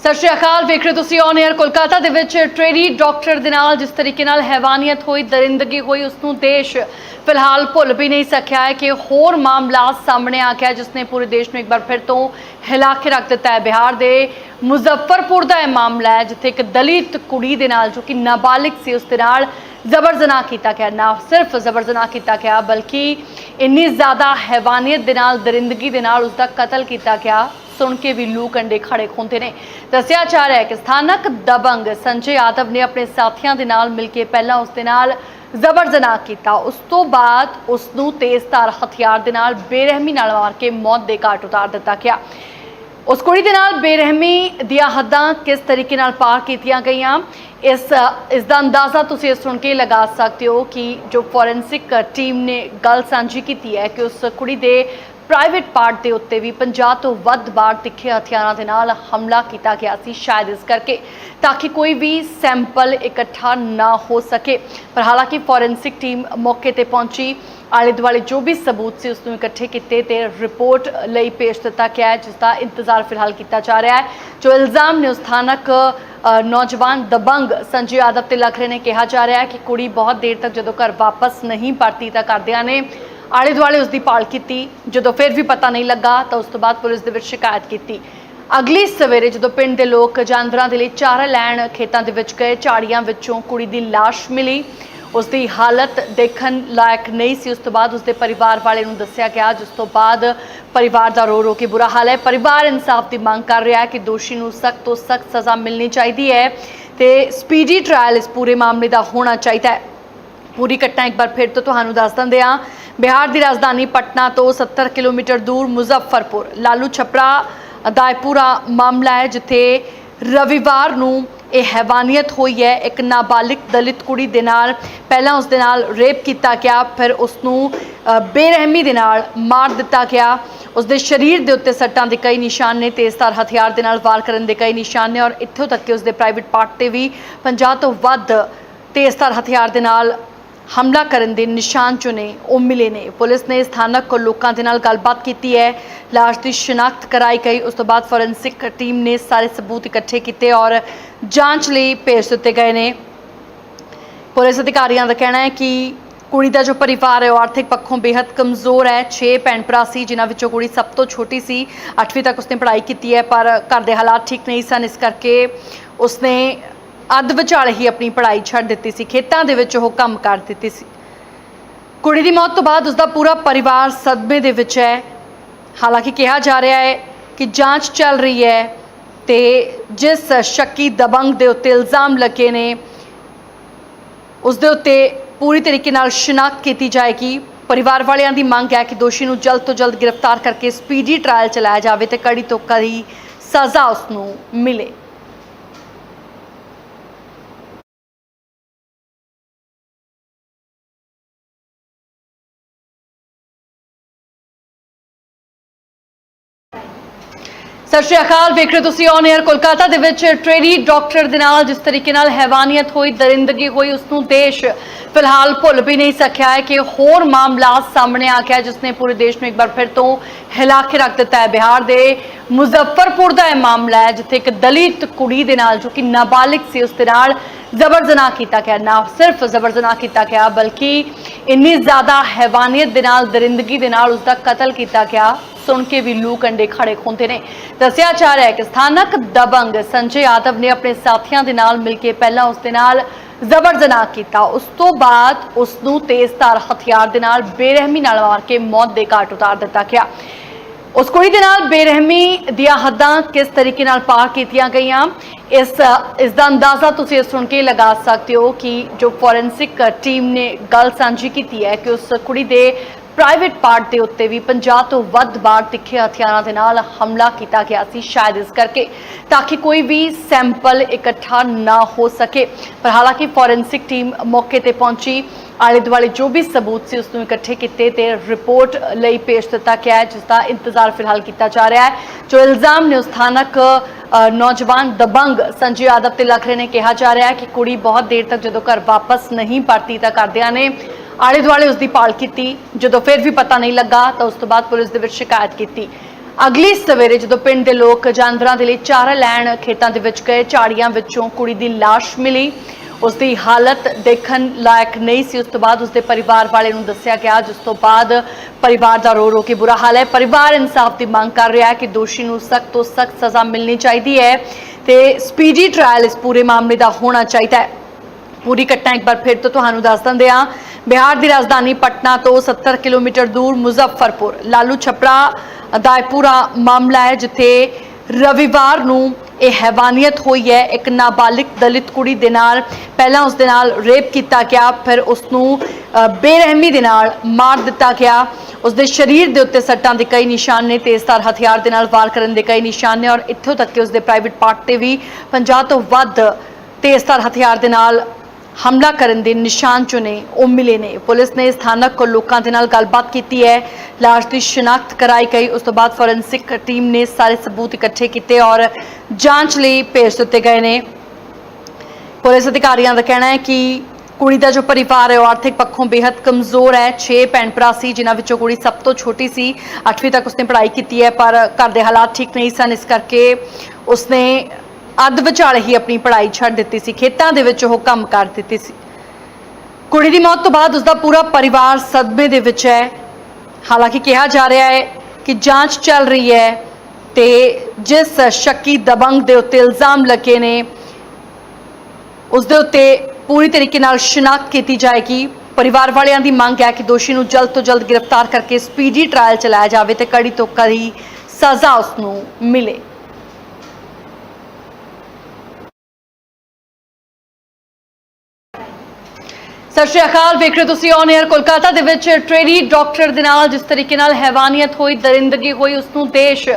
ਸਤਿ ਸ਼੍ਰੀ ਅਕਾਲ, ਵੇਖ ਰਹੇ ਤੁਸੀਂ ਔਨ 에ਅਰ ਕੋਲਕਾਤਾ ਦੇ ਵਿੱਚ ਟ੍ਰੇਨੀ ਡਾਕਟਰ ਦੇ ਨਾਲ ਜਿਸ ਤਰੀਕੇ ਨਾਲ ਹੈਵਾਨੀਅਤ ਹੋਈ, ਦਰਿੰਦਗੀ ਹੋਈ, ਉਸ ਨੂੰ ਦੇਸ਼ ਫਿਲਹਾਲ ਭੁੱਲ ਵੀ ਨਹੀਂ ਸਕਿਆ ਹੈ ਕਿ ਹੋਰ ਮਾਮਲਾ ਸਾਹਮਣੇ ਆ ਗਿਆ ਜਿਸ ਨੇ ਪੂਰੇ ਦੇਸ਼ ਨੂੰ ਇੱਕ ਵਾਰ ਫਿਰ ਤੋਂ ਹਿਲਾ ਕੇ ਰੱਖ ਦਿੱਤਾ ਹੈ। ਬਿਹਾਰ ਦੇ ਮੁਜ਼ੱਫਰਪੁਰ ਦਾ ਇਹ ਮਾਮਲਾ ਹੈ, ਜਿੱਥੇ ਇੱਕ ਦਲਿਤ ਕੁੜੀ ਦੇ ਨਾਲ ਜੋ ਕਿ ਨਾਬਾਲਿਗ ਸੀ, ਉਸ ਦੇ ਨਾਲ ਜ਼ਬਰ ਜਨਾਹ ਕੀਤਾ ਗਿਆ। ਨਾ ਸਿਰਫ ਜ਼ਬਰ ਜਨਾਹ ਕੀਤਾ ਗਿਆ, ਬਲਕਿ ਇੰਨੀ ਜ਼ਿਆਦਾ ਹੈਵਾਨੀਅਤ ਦੇ ਨਾਲ, ਦਰਿੰਦਗੀ ਦੇ ਨਾਲ ਉਸ ਦਾ ਕਤਲ ਕੀਤਾ ਗਿਆ। ਸੁਣ ਕੇ ਵੀ ਲੂ ਕੰਡੇ ਖੜੇ ਹੁੰਦੇ ਨੇ। ਦੱਸਿਆ ਜਾ ਰਿਹਾ ਹੈ ਕਿ ਸਥਾਨਕ ਦਬੰਗ ਸੰਜੇ ਯਾਦਵ ਨੇ ਆਪਣੇ ਸਾਥੀਆਂ ਦੇ ਨਾਲ ਮਿਲ ਕੇ ਪਹਿਲਾਂ ਉਸ ਦੇ ਨਾਲ ਜ਼ਬਰ ਜਨਾਹ ਕੀਤਾ। ਉਸ ਤੋਂ ਬਾਅਦ ਉਸ ਨੂੰ ਤੇਜ਼ਧਾਰ ਹਥਿਆਰ ਦੇ ਨਾਲ ਬੇਰਹਿਮੀ ਨਾਲ ਮਾਰ ਕੇ ਮੌਤ ਦੇ ਘਾਟ ਉਤਾਰ ਦਿੱਤਾ ਗਿਆ। ਉਸ ਕੁੜੀ ਦੇ ਨਾਲ ਬੇਰਹਿਮੀ ਦੀਆਂ ਹੱਦਾਂ ਕਿਸ ਤਰੀਕੇ ਨਾਲ ਪਾਰ ਕੀਤੀਆਂ ਗਈਆਂ, ਇਸ ਇਸ ਦਾ ਅੰਦਾਜ਼ਾ ਤੁਸੀਂ ਇਹ ਸੁਣ ਕੇ ਲਗਾ ਸਕਦੇ ਹੋ ਕਿ ਜੋ ਫੋਰੈਂਸਿਕ ਟੀਮ ਨੇ ਗੱਲ ਸਾਂਝੀ ਕੀਤੀ ਹੈ ਕਿ ਉਸ ਕੁੜੀ ਦੇ ਪ੍ਰਾਈਵੇਟ ਪਾਰਟ ਦੇ ਉੱਤੇ ਵੀ 50 ਤੋਂ ਵੱਧ ਵਾਰ ਤਿੱਖੇ ਹਥਿਆਰਾਂ ਦੇ ਨਾਲ ਹਮਲਾ ਕੀਤਾ ਗਿਆ ਸੀ ਸ਼ਾਇਦ ਇਸ ਕਰਕੇ, ਤਾਂ ਕਿ ਕੋਈ ਵੀ ਸੈਂਪਲ ਇਕੱਠਾ ਨਾ ਹੋ ਸਕੇ। ਪਰ ਹਾਲਾਂਕਿ ਫੋਰੈਂਸਿਕ ਟੀਮ ਮੌਕੇ ਤੇ ਪਹੁੰਚੀ। ਆਲੇ ਦੁਆਲੇ ਜੋ ਵੀ ਸਬੂਤ ਸੀ, ਉਸ ਨੂੰ ਇਕੱਠੇ ਕੀਤੇ ਤੇ ਰਿਪੋਰਟ ਲਈ ਪੇਸ਼ ਦਿੱਤਾ ਗਿਆ ਹੈ, ਜਿਸ ਦਾ ਇੰਤਜ਼ਾਰ ਫਿਲਹਾਲ ਕੀਤਾ ਜਾ ਰਿਹਾ ਹੈ। ਜੋ ਇਲਜ਼ਾਮ ਨੇ, ਉਸ ਸਥਾਨਕ ਨੌਜਵਾਨ ਦਬੰਗ ਸੰਜੇ ਯਾਦਵ ਤੇ ਲੱਖ ਰਹੇ ਨੇ, ਕਿਹਾ ਜਾ ਰਿਹਾ ਹੈ ਕਿ ਕੁੜੀ ਬਹੁਤ ਦੇਰ ਤੱਕ ਜਦੋਂ ਘਰ ਵਾਪਸ ਨਹੀਂ ਪਰਤੀ ਤਾਂ ਕਰਦਿਆਂ ਨੇ ਆਲੇ ਦੁਆਲੇ ਉਸ ਦੀ ਭਾਲ ਕੀਤੀ। ਜਦੋਂ ਫਿਰ ਵੀ ਪਤਾ ਨਹੀਂ ਲੱਗਾ, ਤਾਂ ਉਸ ਤੋਂ ਬਾਅਦ ਪੁਲਿਸ ਦੇ ਵਿੱਚ ਸ਼ਿਕਾਇਤ ਕੀਤੀ। ਅਗਲੀ ਸਵੇਰੇ ਜਦੋਂ ਪਿੰਡ ਦੇ ਲੋਕ ਜਾਨਵਰਾਂ ਦੇ ਲਈ ਚਾਰਾ ਲੈਣ ਖੇਤਾਂ ਦੇ ਵਿੱਚ ਗਏ, ਝਾੜੀਆਂ ਵਿੱਚੋਂ ਕੁੜੀ ਦੀ ਲਾਸ਼ ਮਿਲੀ। ਉਸ ਦੀ ਹਾਲਤ ਦੇਖਣ ਲਾਇਕ ਨਹੀਂ ਸੀ। ਉਸ ਤੋਂ ਬਾਅਦ ਉਸ ਦੇ ਪਰਿਵਾਰ ਵਾਲੇ ਨੂੰ ਦੱਸਿਆ ਗਿਆ, ਜਿਸ ਤੋਂ ਬਾਅਦ ਪਰਿਵਾਰ ਦਾ ਰੋ ਰੋ ਕੇ ਬੁਰਾ ਹਾਲ ਹੈ। ਪਰਿਵਾਰ ਇਨਸਾਫ ਦੀ ਮੰਗ ਕਰ ਰਿਹਾ ਹੈ ਕਿ ਦੋਸ਼ੀ ਨੂੰ ਸਖਤ ਤੋਂ ਸਖਤ ਸਜ਼ਾ ਮਿਲਣੀ ਚਾਹੀਦੀ ਹੈ ਤੇ ਸਪੀਡੀ ਟ੍ਰਾਇਲ ਇਸ ਪੂਰੇ ਮਾਮਲੇ ਦਾ ਹੋਣਾ ਚਾਹੀਦਾ ਹੈ। ਪੂਰੀ ਘਟਨਾ ਇੱਕ ਵਾਰ ਫਿਰ ਤੋਂ ਤੁਹਾਨੂੰ ਦੱਸ ਦਿੰਦੇ ਹਾਂ। ਬਿਹਾਰ ਦੀ ਰਾਜਧਾਨੀ ਪਟਨਾ ਤੋਂ 70 ਕਿਲੋਮੀਟਰ ਦੂਰ ਮੁਜ਼ੱਫਰਪੁਰ, ਲਾਲੂ ਛਪਰਾ ਦਾ ਪੂਰਾ ਮਾਮਲਾ ਹੈ, ਜਿੱਥੇ ਰਵਿਵਾਰ ਨੂੰ ਇਹ ਹੈਵਾਨੀਅਤ ਹੋਈ ਹੈ। ਇੱਕ ਨਾਬਾਲਿਗ ਦਲਿਤ ਕੁੜੀ ਦੇ ਨਾਲ, ਪਹਿਲਾਂ ਉਸ ਦੇ ਨਾਲ ਰੇਪ ਕੀਤਾ ਗਿਆ, ਫਿਰ ਉਸ ਨੂੰ ਬੇਰਹਿਮੀ ਦੇ ਨਾਲ ਮਾਰ ਦਿੱਤਾ ਗਿਆ। ਉਸ ਦੇ ਸਰੀਰ ਦੇ ਉੱਤੇ ਸੱਟਾਂ ਦੇ ਕਈ ਨਿਸ਼ਾਨ ਨੇ, ਤੇਜ਼ਧਾਰ ਹਥਿਆਰ ਦੇ ਨਾਲ ਵਾਰ ਕਰਨ ਦੇ ਕਈ ਨਿਸ਼ਾਨ ਨੇ ਔਰ ਇੱਥੋਂ ਤੱਕ ਕਿ ਉਸ ਦੇ ਪ੍ਰਾਈਵੇਟ ਪਾਰਟ ਤੇ ਵੀ 50 ਤੋਂ ਵੱਧ ਤੇਜ਼ਧਾਰ ਹਥਿਆਰ ਦੇ ਨਾਲ ਹਮਲਾ ਕਰਨ ਦੇ ਨਿਸ਼ਾਨ ਜੋ ਨੇ ਉਹ ਮਿਲੇ ਨੇ। ਪੁਲਿਸ ਨੇ ਸਥਾਨਕ ਲੋਕਾਂ ਦੇ ਨਾਲ ਗੱਲਬਾਤ ਕੀਤੀ ਹੈ। ਲਾਸ਼ ਦੀ ਸ਼ਨਾਖਤ ਕਰਾਈ ਗਈ। ਉਸ ਤੋਂ ਬਾਅਦ ਫੋਰੈਂਸਿਕ ਟੀਮ ਨੇ ਸਾਰੇ ਸਬੂਤ ਇਕੱਠੇ ਕੀਤੇ ਔਰ ਜਾਂਚ ਲਈ ਭੇਜ ਦਿੱਤੇ ਗਏ ਨੇ। ਪੁਲਿਸ ਅਧਿਕਾਰੀਆਂ ਦਾ ਕਹਿਣਾ ਹੈ ਕਿ ਕੁੜੀ ਦਾ ਜੋ ਪਰਿਵਾਰ ਹੈ, ਉਹ ਆਰਥਿਕ ਪੱਖੋਂ ਬੇहद ਕਮਜ਼ੋਰ ਹੈ। 6 ਭੈਣ ਭਰਾ ਸੀ, ਜਿਨ੍ਹਾਂ ਵਿੱਚੋਂ ਕੁੜੀ ਸਭ ਤੋਂ ਛੋਟੀ ਸੀ। 8ਵੀਂ ਤੱਕ ਉਸਨੇ ਪੜ੍ਹਾਈ ਕੀਤੀ ਹੈ, ਪਰ ਘਰ ਦੇ ਹਾਲਾਤ ਠੀਕ ਨਹੀਂ ਸਨ। ਇਸ ਕਰਕੇ ਉਸਨੇ ਅੱਧ ਵਿਚਾਲੇ ਹੀ ਆਪਣੀ ਪੜ੍ਹਾਈ ਛੱਡ ਦਿੱਤੀ ਸੀ। ਖੇਤਾਂ ਦੇ ਵਿੱਚ ਉਹ ਕੰਮ ਕਰ ਦਿੱਤੀ ਸੀ। ਕੁੜੀ ਦੀ ਮੌਤ ਤੋਂ ਬਾਅਦ ਉਸਦਾ ਪੂਰਾ ਪਰਿਵਾਰ ਸਦਮੇ ਦੇ ਵਿੱਚ ਹੈ। ਹਾਲਾਂਕਿ ਕਿਹਾ ਜਾ ਰਿਹਾ ਹੈ ਕਿ ਜਾਂਚ ਚੱਲ ਰਹੀ ਹੈ ਤੇ ਜਿਸ ਸ਼ੱਕੀ ਦਬੰਗ ਦੇ ਉੱਤੇ ਇਲਜ਼ਾਮ ਲੱਗੇ ਨੇ, ਉਸ ਦੇ ਉੱਤੇ ਪੂਰੀ ਤਰੀਕੇ ਨਾਲ ਸ਼ਨਾਖਤ ਕੀਤੀ ਜਾਏਗੀ। ਪਰਿਵਾਰ ਵਾਲਿਆਂ ਦੀ ਮੰਗ ਹੈ ਕਿ ਦੋਸ਼ੀ ਨੂੰ ਜਲਦ ਤੋਂ ਜਲਦ ਗ੍ਰਿਫਤਾਰ ਕਰਕੇ ਸਪੀਡੀ ਟ੍ਰਾਇਲ ਚਲਾਇਆ ਜਾਵੇ ਤੇ ਕੜੀ ਤੋਂ ਕੜੀ ਸਜ਼ਾ ਉਸ ਨੂੰ ਮਿਲੇ। ਸਤਿ ਸ਼੍ਰੀ ਅਕਾਲ, ਵੇਖ ਰਹੇ ਤੁਸੀਂ ਔਨ 에ਅਰ ਕੋਲਕਾਤਾ ਦੇ ਵਿੱਚ ਟ੍ਰੇਨੀ ਡਾਕਟਰ ਦੇ ਨਾਲ ਜਿਸ ਤਰੀਕੇ ਨਾਲ ਹੈਵਾਨੀਅਤ ਹੋਈ, ਦਰਿੰਦਗੀ ਹੋਈ, ਉਸ ਨੂੰ ਦੇਸ਼ ਫਿਲਹਾਲ ਭੁੱਲ ਵੀ ਨਹੀਂ ਸਕਿਆ ਹੈ ਕਿ ਹੋਰ ਮਾਮਲਾ ਸਾਹਮਣੇ ਆ ਗਿਆ ਜਿਸ ਨੇ ਪੂਰੇ ਦੇਸ਼ ਨੂੰ ਇੱਕ ਵਾਰ ਫਿਰ ਤੋਂ ਹਿਲਾ ਕੇ ਰੱਖ ਦਿੱਤਾ ਹੈ। ਬਿਹਾਰ ਦੇ ਮੁਜ਼ੱਫਰਪੁਰ ਦਾ ਇਹ ਮਾਮਲਾ ਹੈ, ਜਿੱਥੇ ਇੱਕ ਦਲਿਤ ਕੁੜੀ ਦੇ ਨਾਲ ਜੋ ਕਿ ਨਾਬਾਲਿਗ ਸੀ, ਉਸ ਦੇ ਨਾਲ ਜ਼ਬਰ ਜਨਾਹ ਕੀਤਾ ਗਿਆ। ਨਾ ਸਿਰਫ ਜ਼ਬਰ ਜਨਾਹ ਕੀਤਾ ਗਿਆ, ਬਲਕਿ ਇੰਨੀ ਜ਼ਿਆਦਾ ਹੈਵਾਨੀਅਤ ਦੇ ਨਾਲ, ਦਰਿੰਦਗੀ ਦੇ ਨਾਲ ਉਸ ਦਾ ਕਤਲ ਕੀਤਾ ਗਿਆ। ਸੁਣ ਕੇ ਵੀ ਲੂ ਕੰਡੇ ਖੜੇ ਹੁੰਦੇ ਨੇ। ਦੱਸਿਆ ਜਾ ਰਿਹਾ ਹੈ ਕਿ ਸਥਾਨਕ ਦਬੰਗ ਸੰਜੇ ਯਾਦਵ ਨੇ ਆਪਣੇ ਸਾਥੀਆਂ ਦੇ ਨਾਲ ਮਿਲ ਕੇ ਪਹਿਲਾਂ ਉਸ ਦੇ ਨਾਲ ਜ਼ਬਰ ਜਨਾਹ ਕੀਤਾ। ਉਸ ਤੋਂ ਬਾਅਦ ਉਸ ਨੂੰ ਤੇਜ਼ਧਾਰ ਹਥਿਆਰ ਦੇ ਨਾਲ ਬੇਰਹਿਮੀ ਨਾਲ ਮਾਰ ਕੇ ਮੌਤ ਦੇ ਘਾਟ ਉਤਾਰ ਦਿੱਤਾ ਗਿਆ। ਉਸ ਕੁੜੀ ਦੇ ਨਾਲ ਬੇਰਹਿਮੀ ਦੀਆਂ ਹੱਦਾਂ ਕਿਸ ਤਰੀਕੇ ਨਾਲ ਪਾਰ ਕੀਤੀਆਂ ਗਈਆਂ? ਇਸ ਇਸ ਦਾ ਅੰਦਾਜ਼ਾ ਤੁਸੀਂ ਇਹ ਸੁਣ ਕੇ ਲਗਾ ਸਕਦੇ ਹੋ ਕਿ ਜੋ ਫੋਰੈਂਸਿਕ ਟੀਮ ਨੇ ਗੱਲ ਸਾਂਝੀ ਕੀਤੀ ਹੈ ਕਿ ਉਸ ਕੁੜੀ ਦੇ ਪ੍ਰਾਈਵੇਟ ਪਾਰਟ ਦੇ ਉੱਤੇ ਵੀ 50 ਤੋਂ ਵੱਧ ਵਾਰ ਤਿੱਖੇ ਹਥਿਆਰਾਂ ਦੇ ਨਾਲ ਹਮਲਾ ਕੀਤਾ ਗਿਆ ਸੀ, ਸ਼ਾਇਦ ਇਸ ਕਰਕੇ, ਤਾਂ ਕਿ ਕੋਈ ਵੀ ਸੈਂਪਲ ਇਕੱਠਾ ਨਾ ਹੋ ਸਕੇ। ਪਰ ਹਾਲਾਂਕਿ ਫੋਰੈਂਸਿਕ ਟੀਮ ਮੌਕੇ ਤੇ ਪਹੁੰਚੀ। ਆਲੇ ਦੁਆਲੇ ਜੋ ਵੀ ਸਬੂਤ ਸੀ ਉਸ ਨੂੰ ਇਕੱਠੇ ਕੀਤੇ ਤੇ ਰਿਪੋਰਟ ਲਈ ਪੇਸ਼ ਦਿੱਤਾ ਗਿਆ ਹੈ, ਜਿਸ ਦਾ ਇੰਤਜ਼ਾਰ ਫਿਲਹਾਲ ਕੀਤਾ ਜਾ ਰਿਹਾ ਹੈ। ਜੋ ਇਲਜ਼ਾਮ ਨੇ, ਉਸ ਸਥਾਨਕ ਨੌਜਵਾਨ ਦਬੰਗ ਸੰਜੇ ਯਾਦਵ ਤੇ ਲੱਖ ਰਹੇ ਨੇ, ਕਿਹਾ ਜਾ ਰਿਹਾ ਹੈ ਕਿ ਕੁੜੀ ਬਹੁਤ ਦੇਰ ਤੱਕ ਜਦੋਂ ਘਰ ਵਾਪਸ ਨਹੀਂ ਪਰਤੀ ਤਾਂ ਕਰਦਿਆਂ ਨੇ ਆਲੇ ਦੁਆਲੇ ਉਸ ਦੀ ਭਾਲ ਕੀਤੀ। ਜਦੋਂ ਫਿਰ ਵੀ ਪਤਾ ਨਹੀਂ ਲੱਗਾ, ਤਾਂ ਉਸ ਤੋਂ ਬਾਅਦ ਪੁਲਿਸ ਦੇ ਵਿੱਚ ਸ਼ਿਕਾਇਤ ਕੀਤੀ। ਅਗਲੀ ਸਵੇਰੇ ਜਦੋਂ ਪਿੰਡ ਦੇ ਲੋਕ ਜਾਨਵਰਾਂ ਦੇ ਲਈ ਚਾਰਾ ਲੈਣ ਖੇਤਾਂ ਦੇ ਵਿੱਚ ਗਏ, ਝਾੜੀਆਂ ਵਿੱਚੋਂ ਕੁੜੀ ਦੀ ਲਾਸ਼ ਮਿਲੀ। ਉਸ ਦੀ ਹਾਲਤ ਦੇਖਣ ਲਾਇਕ ਨਹੀਂ ਸੀ। ਉਸ ਤੋਂ ਬਾਅਦ ਉਸ ਦੇ ਪਰਿਵਾਰ ਵਾਲੇ ਨੂੰ ਦੱਸਿਆ ਗਿਆ, ਜਿਸ ਤੋਂ ਬਾਅਦ ਪਰਿਵਾਰ ਦਾ ਰੋ ਰੋ ਕੇ ਬੁਰਾ ਹਾਲ ਹੈ। ਪਰਿਵਾਰ ਇਨਸਾਫ ਦੀ ਮੰਗ ਕਰ ਰਿਹਾ ਹੈ ਕਿ ਦੋਸ਼ੀ ਨੂੰ ਸਖਤ ਤੋਂ ਸਖਤ ਸਜ਼ਾ ਮਿਲਣੀ ਚਾਹੀਦੀ ਹੈ ਤੇ ਸਪੀਡੀ ਟ੍ਰਾਇਲ ਇਸ ਪੂਰੇ ਮਾਮਲੇ ਦਾ ਹੋਣਾ ਚਾਹੀਦਾ ਹੈ। ਪੂਰੀ ਘਟਨਾ ਇੱਕ ਵਾਰ ਫਿਰ ਤੋਂ ਤੁਹਾਨੂੰ ਦੱਸ ਦਿੰਦੇ ਹਾਂ। ਬਿਹਾਰ ਦੀ ਰਾਜਧਾਨੀ ਪਟਨਾ ਤੋਂ 70 ਕਿਲੋਮੀਟਰ ਦੂਰ ਮੁਜ਼ੱਫਰਪੁਰ, ਲਾਲੂ ਛਪਰਾ ਦਾ ਪੂਰਾ ਮਾਮਲਾ ਹੈ, ਜਿੱਥੇ ਰਵਿਵਾਰ ਨੂੰ ਇਹ ਹੈਵਾਨੀਅਤ ਹੋਈ ਹੈ। ਇੱਕ ਨਾਬਾਲਿਗ ਦਲਿਤ ਕੁੜੀ ਦੇ ਨਾਲ, ਪਹਿਲਾਂ ਉਸ ਦੇ ਨਾਲ ਰੇਪ ਕੀਤਾ ਗਿਆ, ਫਿਰ ਉਸ ਨੂੰ ਬੇਰਹਿਮੀ ਦੇ ਨਾਲ ਮਾਰ ਦਿੱਤਾ ਗਿਆ। ਉਸ ਦੇ ਸਰੀਰ ਦੇ ਉੱਤੇ ਸੱਟਾਂ ਦੇ ਕਈ ਨਿਸ਼ਾਨ ਨੇ, ਤੇਜ਼ਧਾਰ ਹਥਿਆਰ ਦੇ ਨਾਲ ਵਾਰ ਕਰਨ ਦੇ ਕਈ ਨਿਸ਼ਾਨ ਨੇ ਔਰ ਇੱਥੋਂ ਤੱਕ ਕਿ ਉਸ ਦੇ ਪ੍ਰਾਈਵੇਟ ਪਾਰਟ ਤੇ ਵੀ 50 ਤੋਂ ਵੱਧ ਤੇਜ਼ਧਾਰ ਹਥਿਆਰ ਦੇ ਨਾਲ ਹਮਲਾ ਕਰਨ ਦੇ ਨਿਸ਼ਾਨ ਜੋ ਨੇ ਉਹ ਮਿਲੇ ਨੇ। ਪੁਲਿਸ ਨੇ ਸਥਾਨਕ ਲੋਕਾਂ ਦੇ ਨਾਲ ਗੱਲਬਾਤ ਕੀਤੀ ਹੈ। ਲਾਸ਼ ਦੀ ਸ਼ਨਾਖਤ ਕਰਾਈ ਗਈ। ਉਸ ਤੋਂ ਬਾਅਦ ਫੋਰੈਂਸਿਕ ਟੀਮ ਨੇ ਸਾਰੇ ਸਬੂਤ ਇਕੱਠੇ ਕੀਤੇ ਔਰ ਜਾਂਚ ਲਈ ਭੇਜ ਦਿੱਤੇ ਗਏ ਨੇ। ਪੁਲਿਸ ਅਧਿਕਾਰੀਆਂ ਦਾ ਕਹਿਣਾ ਹੈ ਕਿ ਕੁੜੀ ਦਾ ਜੋ ਪਰਿਵਾਰ ਹੈ, ਉਹ ਆਰਥਿਕ ਪੱਖੋਂ ਬੇहद ਕਮਜ਼ੋਰ ਹੈ। 6 ਭੈਣ ਭਰਾ ਸੀ, ਜਿਨ੍ਹਾਂ ਵਿੱਚੋਂ ਕੁੜੀ ਸਭ ਤੋਂ ਛੋਟੀ ਸੀ। 8ਵੀਂ ਤੱਕ ਉਸਨੇ ਪੜ੍ਹਾਈ ਕੀਤੀ ਹੈ, ਪਰ ਘਰ ਦੇ ਹਾਲਾਤ ਠੀਕ ਨਹੀਂ ਸਨ। ਇਸ ਕਰਕੇ ਉਸਨੇ ਅੱਧ ਵਿਚਾਲੇ ਹੀ ਆਪਣੀ ਪੜ੍ਹਾਈ ਛੱਡ ਦਿੱਤੀ ਸੀ, ਖੇਤਾਂ ਦੇ ਵਿੱਚ ਉਹ ਕੰਮ ਕਰ ਦਿੱਤੀ ਸੀ। ਕੁੜੀ ਦੀ ਮੌਤ ਤੋਂ ਬਾਅਦ ਉਸਦਾ ਪੂਰਾ ਪਰਿਵਾਰ ਸਦਮੇ ਦੇ ਵਿੱਚ ਹੈ। ਹਾਲਾਂਕਿ ਕਿਹਾ ਜਾ ਰਿਹਾ ਹੈ ਕਿ ਜਾਂਚ ਚੱਲ ਰਹੀ ਹੈ ਤੇ ਜਿਸ ਸ਼ੱਕੀ ਦਬੰਗ ਦੇ ਉੱਤੇ ਇਲਜ਼ਾਮ ਲੱਗੇ ਨੇ, ਉਸ ਦੇ ਉੱਤੇ ਪੂਰੀ ਤਰੀਕੇ ਨਾਲ ਸ਼ਨਾਖਤ ਕੀਤੀ ਜਾਏਗੀ। ਪਰਿਵਾਰ ਵਾਲਿਆਂ ਦੀ ਮੰਗ ਹੈ ਕਿ ਦੋਸ਼ੀ ਨੂੰ ਜਲਦ ਤੋਂ ਜਲਦ ਗ੍ਰਿਫਤਾਰ ਕਰਕੇ ਸਪੀਡੀ ਟ੍ਰਾਇਲ ਚਲਾਇਆ ਜਾਵੇ ਤੇ ਕੜੀ ਤੋਂ ਕੜੀ ਸਜ਼ਾ ਉਸ ਨੂੰ ਮਿਲੇ। ਸਤਿ ਸ਼੍ਰੀ ਅਕਾਲ, ਵੇਖ ਰਹੇ ਹੋ ਤੁਸੀਂ ਔਨ 에ਅਰ ਕੋਲਕਾਤਾ ਦੇ ਵਿੱਚ ਟ੍ਰੇਨੀ ਡਾਕਟਰ ਦੇ ਨਾਲ, ਜਿਸ ਤਰੀਕੇ ਨਾਲ ਹੈਵਾਨੀਅਤ ਹੋਈ, ਦਰਿੰਦਗੀ ਹੋਈ ਉਸ ਨੂੰ ਦੇਸ਼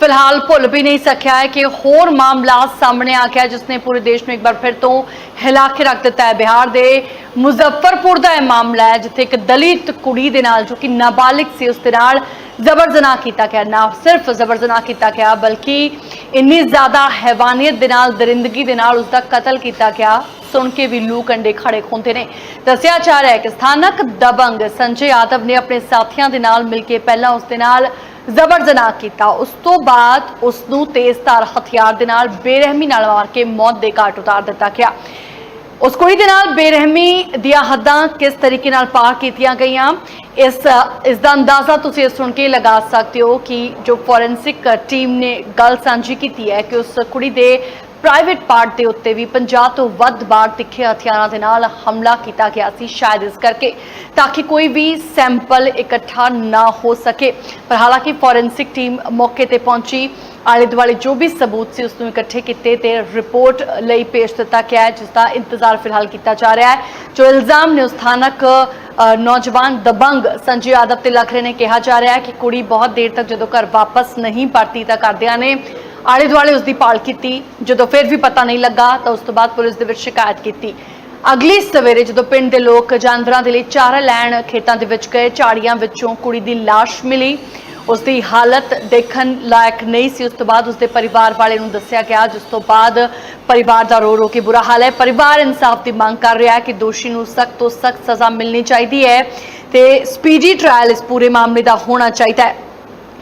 ਫਿਲਹਾਲ ਭੁੱਲ ਵੀ ਨਹੀਂ ਸਕਿਆ ਹੈ ਕਿ ਹੋਰ ਮਾਮਲਾ ਸਾਹਮਣੇ ਆ ਗਿਆ, ਜਿਸ ਨੇ ਪੂਰੇ ਦੇਸ਼ ਨੂੰ ਇੱਕ ਵਾਰ ਫਿਰ ਤੋਂ ਹਿਲਾ ਕੇ ਰੱਖ ਦਿੱਤਾ ਹੈ। ਬਿਹਾਰ ਦੇ ਮੁਜ਼ੱਫਰਪੁਰ ਦਾ ਇਹ ਮਾਮਲਾ ਹੈ, ਜਿੱਥੇ ਇੱਕ ਦਲਿਤ ਕੁੜੀ ਦੇ ਨਾਲ, ਜੋ ਕਿ ਨਾਬਾਲਿਗ ਸੀ, ਉਸ ਦੇ ਨਾਲ ਜ਼ਬਰ ਜਨਾਹ ਕੀਤਾ ਗਿਆ। ਨਾ ਸਿਰਫ ਜ਼ਬਰ ਜਨਾਹ ਕੀਤਾ ਗਿਆ, ਬਲਕਿ ਇੰਨੀ ਜ਼ਿਆਦਾ ਹੈਵਾਨੀਅਤ ਦੇ ਨਾਲ, ਦਰਿੰਦਗੀ ਦੇ ਨਾਲ ਉਸ ਦਾ ਕਤਲ ਕੀਤਾ ਗਿਆ। ਸੁਣ ਕੇ ਵੀ ਲੂ ਕੰਡੇ ਖੜੇ ਖੁੰਦੇ ਨੇ। ਦੱਸਿਆ ਜਾ ਰਿਹਾ ਹੈ ਕਿ ਸਥਾਨਕ ਦਬੰਗ ਸੰਜੇ ਯਾਦਵ ਨੇ ਆਪਣੇ ਸਾਥੀਆਂ ਦੇ ਨਾਲ ਮਿਲ ਕੇ ਪਹਿਲਾਂ ਉਸ ਦੇ ਨਾਲ ਜ਼ਬਰ ਜਨਾਹ ਕੀਤਾ। ਉਸ ਤੋਂ ਬਾਅਦ ਉਸ ਨੂੰ ਤੇਜ਼ਧਾਰ ਹਥਿਆਰ ਦੇ ਨਾਲ ਬੇਰਹਿਮੀ ਨਾਲ ਮਾਰ ਕੇ ਮੌਤ ਦੇ ਘਾਟ ਉਤਾਰ ਦਿੱਤਾ ਗਿਆ। ਉਸ ਕੁੜੀ ਦੇ ਨਾਲ ਬੇਰਹਿਮੀ ਦੀਆਂ ਹੱਦਾਂ ਕਿਸ ਤਰੀਕੇ ਨਾਲ ਪਾਰ ਕੀਤੀਆਂ ਗਈਆਂ, ਇਸ ਇਸ ਦਾ ਅੰਦਾਜ਼ਾ ਤੁਸੀਂ ਇਹ ਸੁਣ ਕੇ ਲਗਾ ਸਕਦੇ ਹੋ ਕਿ ਜੋ ਫੋਰੈਂਸਿਕ ਟੀਮ ਨੇ ਗੱਲ ਸਾਂਝੀ ਕੀਤੀ ਹੈ ਕਿ ਉਸ ਕੁੜੀ ਦੇ ਪ੍ਰਾਈਵੇਟ ਪਾਰਟ ਦੇ ਉੱਤੇ ਵੀ 50 ਤੋਂ ਵੱਧ ਵਾਰ ਤਿੱਖੇ ਹਥਿਆਰਾਂ ਦੇ ਨਾਲ ਹਮਲਾ ਕੀਤਾ ਗਿਆ ਸੀ ਸ਼ਾਇਦ ਇਸ ਕਰਕੇ, ਤਾਂ ਕਿ ਕੋਈ ਵੀ ਸੈਂਪਲ ਇਕੱਠਾ ਨਾ ਹੋ ਸਕੇ। ਪਰ ਹਾਲਾਂਕਿ ਫੋਰੈਂਸਿਕ ਟੀਮ ਮੌਕੇ ਤੇ ਪਹੁੰਚੀ। ਆਲੇ ਦੁਆਲੇ ਜੋ ਵੀ ਸਬੂਤ ਸੀ, ਉਸ ਨੂੰ ਇਕੱਠੇ ਕੀਤੇ ਤੇ ਰਿਪੋਰਟ ਲਈ ਪੇਸ਼ ਦਿੱਤਾ ਗਿਆ ਹੈ, ਜਿਸ ਦਾ ਇੰਤਜ਼ਾਰ ਫਿਲਹਾਲ ਕੀਤਾ ਜਾ ਰਿਹਾ ਹੈ। ਜੋ ਇਲਜ਼ਾਮ ਨੇ, ਉਸ ਸਥਾਨਕ ਨੌਜਵਾਨ ਦਬੰਗ ਸੰਜੇ ਯਾਦਵ ਤੇ ਲੱਖ ਰਹੇ ਨੇ, ਕਿਹਾ ਜਾ ਰਿਹਾ ਹੈ ਕਿ ਕੁੜੀ ਬਹੁਤ ਦੇਰ ਤੱਕ ਜਦੋਂ ਘਰ ਵਾਪਸ ਨਹੀਂ ਪਰਤੀ ਤਾਂ ਕਰਦਿਆਂ ਨੇ ਆਲੇ ਦੁਆਲੇ ਉਸ ਦੀ ਪਾਲ ਕੀਤੀ। ਜਦੋਂ ਫਿਰ ਵੀ ਪਤਾ ਨਹੀਂ ਲੱਗਾ, ਤਾਂ ਉਸ ਤੋਂ ਬਾਅਦ ਪੁਲਿਸ ਦੇ ਵਿੱਚ ਸ਼ਿਕਾਇਤ ਕੀਤੀ। ਅਗਲੀ ਸਵੇਰੇ ਜਦੋਂ ਪਿੰਡ ਦੇ ਲੋਕ ਜਾਨਵਰਾਂ ਦੇ ਲਈ ਚਾਰਾ ਲੈਣ ਖੇਤਾਂ ਦੇ ਵਿੱਚ ਗਏ, ਝਾੜੀਆਂ ਵਿੱਚੋਂ ਕੁੜੀ ਦੀ ਲਾਸ਼ ਮਿਲੀ। ਉਸ ਦੀ ਹਾਲਤ ਦੇਖਣ ਲਾਇਕ ਨਹੀਂ ਸੀ। ਉਸ ਤੋਂ ਬਾਅਦ ਉਸ ਦੇ ਪਰਿਵਾਰ ਵਾਲੇ ਨੂੰ ਦੱਸਿਆ ਗਿਆ, ਜਿਸ ਤੋਂ ਬਾਅਦ ਪਰਿਵਾਰ ਦਾ ਰੋ ਰੋ ਕੇ ਬੁਰਾ ਹਾਲ ਹੈ। ਪਰਿਵਾਰ ਇਨਸਾਫ ਦੀ ਮੰਗ ਕਰ ਰਿਹਾ ਹੈ ਕਿ ਦੋਸ਼ੀ ਨੂੰ ਸਖਤ ਤੋਂ ਸਖਤ ਸਜ਼ਾ ਮਿਲਣੀ ਚਾਹੀਦੀ ਹੈ ਤੇ ਸਪੀਡੀ ਟ੍ਰਾਇਲ ਇਸ ਪੂਰੇ ਮਾਮਲੇ ਦਾ ਹੋਣਾ ਚਾਹੀਦਾ ਹੈ।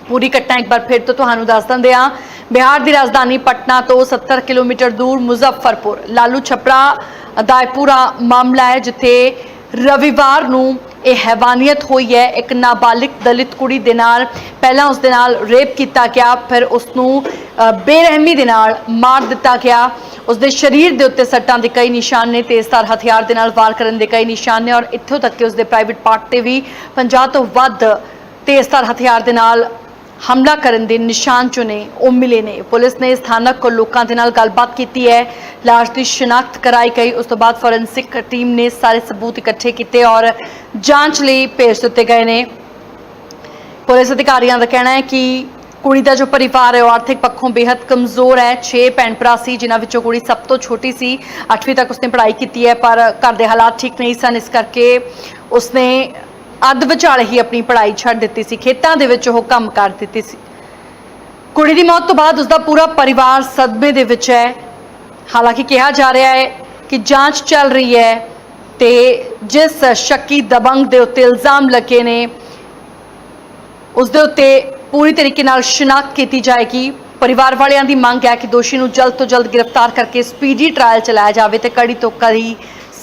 ਪੂਰੀ ਘਟਨਾ ਇੱਕ ਵਾਰ ਫਿਰ ਤੋਂ ਤੁਹਾਨੂੰ ਦੱਸ ਦਿੰਦੇ ਹਾਂ। ਬਿਹਾਰ ਦੀ ਰਾਜਧਾਨੀ ਪਟਨਾ ਤੋਂ 70 ਕਿਲੋਮੀਟਰ ਦੂਰ ਮੁਜ਼ੱਫਰਪੁਰ ਲਾਲੂ ਛਪਰਾ ਦਾ ਪੂਰਾ ਮਾਮਲਾ ਹੈ ਜਿੱਥੇ ਰਵਿਵਾਰ ਨੂੰ ਇਹ ਹੈਵਾਨੀਅਤ ਹੋਈ ਹੈ ਇੱਕ ਨਾਬਾਲਿਗ ਦਲਿਤ ਕੁੜੀ ਦੇ ਨਾਲ ਪਹਿਲਾਂ ਉਸ ਦੇ ਨਾਲ ਰੇਪ ਕੀਤਾ ਗਿਆ ਫਿਰ ਉਸ ਨੂੰ ਬੇਰਹਿਮੀ ਦੇ ਨਾਲ ਮਾਰ ਦਿੱਤਾ ਗਿਆ ਉਸ ਦੇ ਸਰੀਰ ਦੇ ਉੱਤੇ ਸੱਟਾਂ ਦੇ ਕਈ ਨਿਸ਼ਾਨ ਨੇ ਤੇਜ਼ਧਾਰ ਹਥਿਆਰ ਦੇ ਨਾਲ ਵਾਰ ਕਰਨ ਦੇ ਕਈ ਨਿਸ਼ਾਨ ਨੇ ਔਰ ਇੱਥੋਂ ਤੱਕ ਕਿ ਉਸ ਦੇ ਪ੍ਰਾਈਵੇਟ ਪਾਰਟ ਤੇ ਵੀ 50 ਤੋਂ ਵੱਧ ਤੇਜ਼ਧਾਰ ਹਥਿਆਰ ਦੇ ਨਾਲ ਹਮਲਾ ਕਰਨ ਦੇ ਨਿਸ਼ਾਨ ਜੋ ਨੇ ਉਹ ਮਿਲੇ ਨੇ। ਪੁਲਿਸ ਨੇ ਸਥਾਨਕ ਲੋਕਾਂ ਦੇ ਨਾਲ ਗੱਲਬਾਤ ਕੀਤੀ ਹੈ। ਲਾਸ਼ ਦੀ ਸ਼ਨਾਖਤ ਕਰਾਈ ਗਈ। ਉਸ ਤੋਂ ਬਾਅਦ ਫੋਰੈਂਸਿਕ ਟੀਮ ਨੇ ਸਾਰੇ ਸਬੂਤ ਇਕੱਠੇ ਕੀਤੇ ਔਰ ਜਾਂਚ ਲਈ ਭੇਜ ਦਿੱਤੇ ਗਏ ਨੇ। ਪੁਲਿਸ ਅਧਿਕਾਰੀਆਂ ਦਾ ਕਹਿਣਾ ਹੈ ਕਿ ਕੁੜੀ ਦਾ ਜੋ ਪਰਿਵਾਰ ਹੈ, ਉਹ ਆਰਥਿਕ ਪੱਖੋਂ ਬੇहद ਕਮਜ਼ੋਰ ਹੈ। 6 ਭੈਣ ਭਰਾ ਸੀ, ਜਿਨ੍ਹਾਂ ਵਿੱਚੋਂ ਕੁੜੀ ਸਭ ਤੋਂ ਛੋਟੀ ਸੀ। 8ਵੀਂ ਤੱਕ ਉਸਨੇ ਪੜ੍ਹਾਈ ਕੀਤੀ ਹੈ, ਪਰ ਘਰ ਦੇ ਹਾਲਾਤ ਠੀਕ ਨਹੀਂ ਸਨ। ਇਸ ਕਰਕੇ ਉਸਨੇ ਅੱਧ ਵਿਚਾਲੇ ਹੀ ਆਪਣੀ ਪੜ੍ਹਾਈ ਛੱਡ ਦਿੱਤੀ ਸੀ, ਖੇਤਾਂ ਦੇ ਵਿੱਚ ਉਹ ਕੰਮ ਕਰ ਦਿੱਤੀ ਸੀ। ਕੁੜੀ ਦੀ ਮੌਤ ਤੋਂ ਬਾਅਦ ਉਸਦਾ ਪੂਰਾ ਪਰਿਵਾਰ ਸਦਮੇ ਦੇ ਵਿੱਚ ਹੈ। ਹਾਲਾਂਕਿ ਕਿਹਾ ਜਾ ਰਿਹਾ ਹੈ ਕਿ ਜਾਂਚ ਚੱਲ ਰਹੀ ਹੈ ਤੇ ਜਿਸ ਸ਼ੱਕੀ ਦਬੰਗ ਦੇ ਉੱਤੇ ਇਲਜ਼ਾਮ ਲੱਗੇ ਨੇ ਉਸ ਦੇ ਉੱਤੇ ਪੂਰੀ ਤਰੀਕੇ ਨਾਲ ਸ਼ਨਾਖਤ ਕੀਤੀ ਜਾਏਗੀ। ਪਰਿਵਾਰ ਵਾਲਿਆਂ ਦੀ ਮੰਗ ਹੈ ਕਿ ਦੋਸ਼ੀ ਨੂੰ ਜਲਦ ਤੋਂ ਜਲਦ ਗ੍ਰਿਫਤਾਰ ਕਰਕੇ ਸਪੀਡੀ ਟ੍ਰਾਇਲ ਚਲਾਇਆ ਜਾਵੇ ਤੇ ਕੜੀ ਤੋਂ ਕੜੀ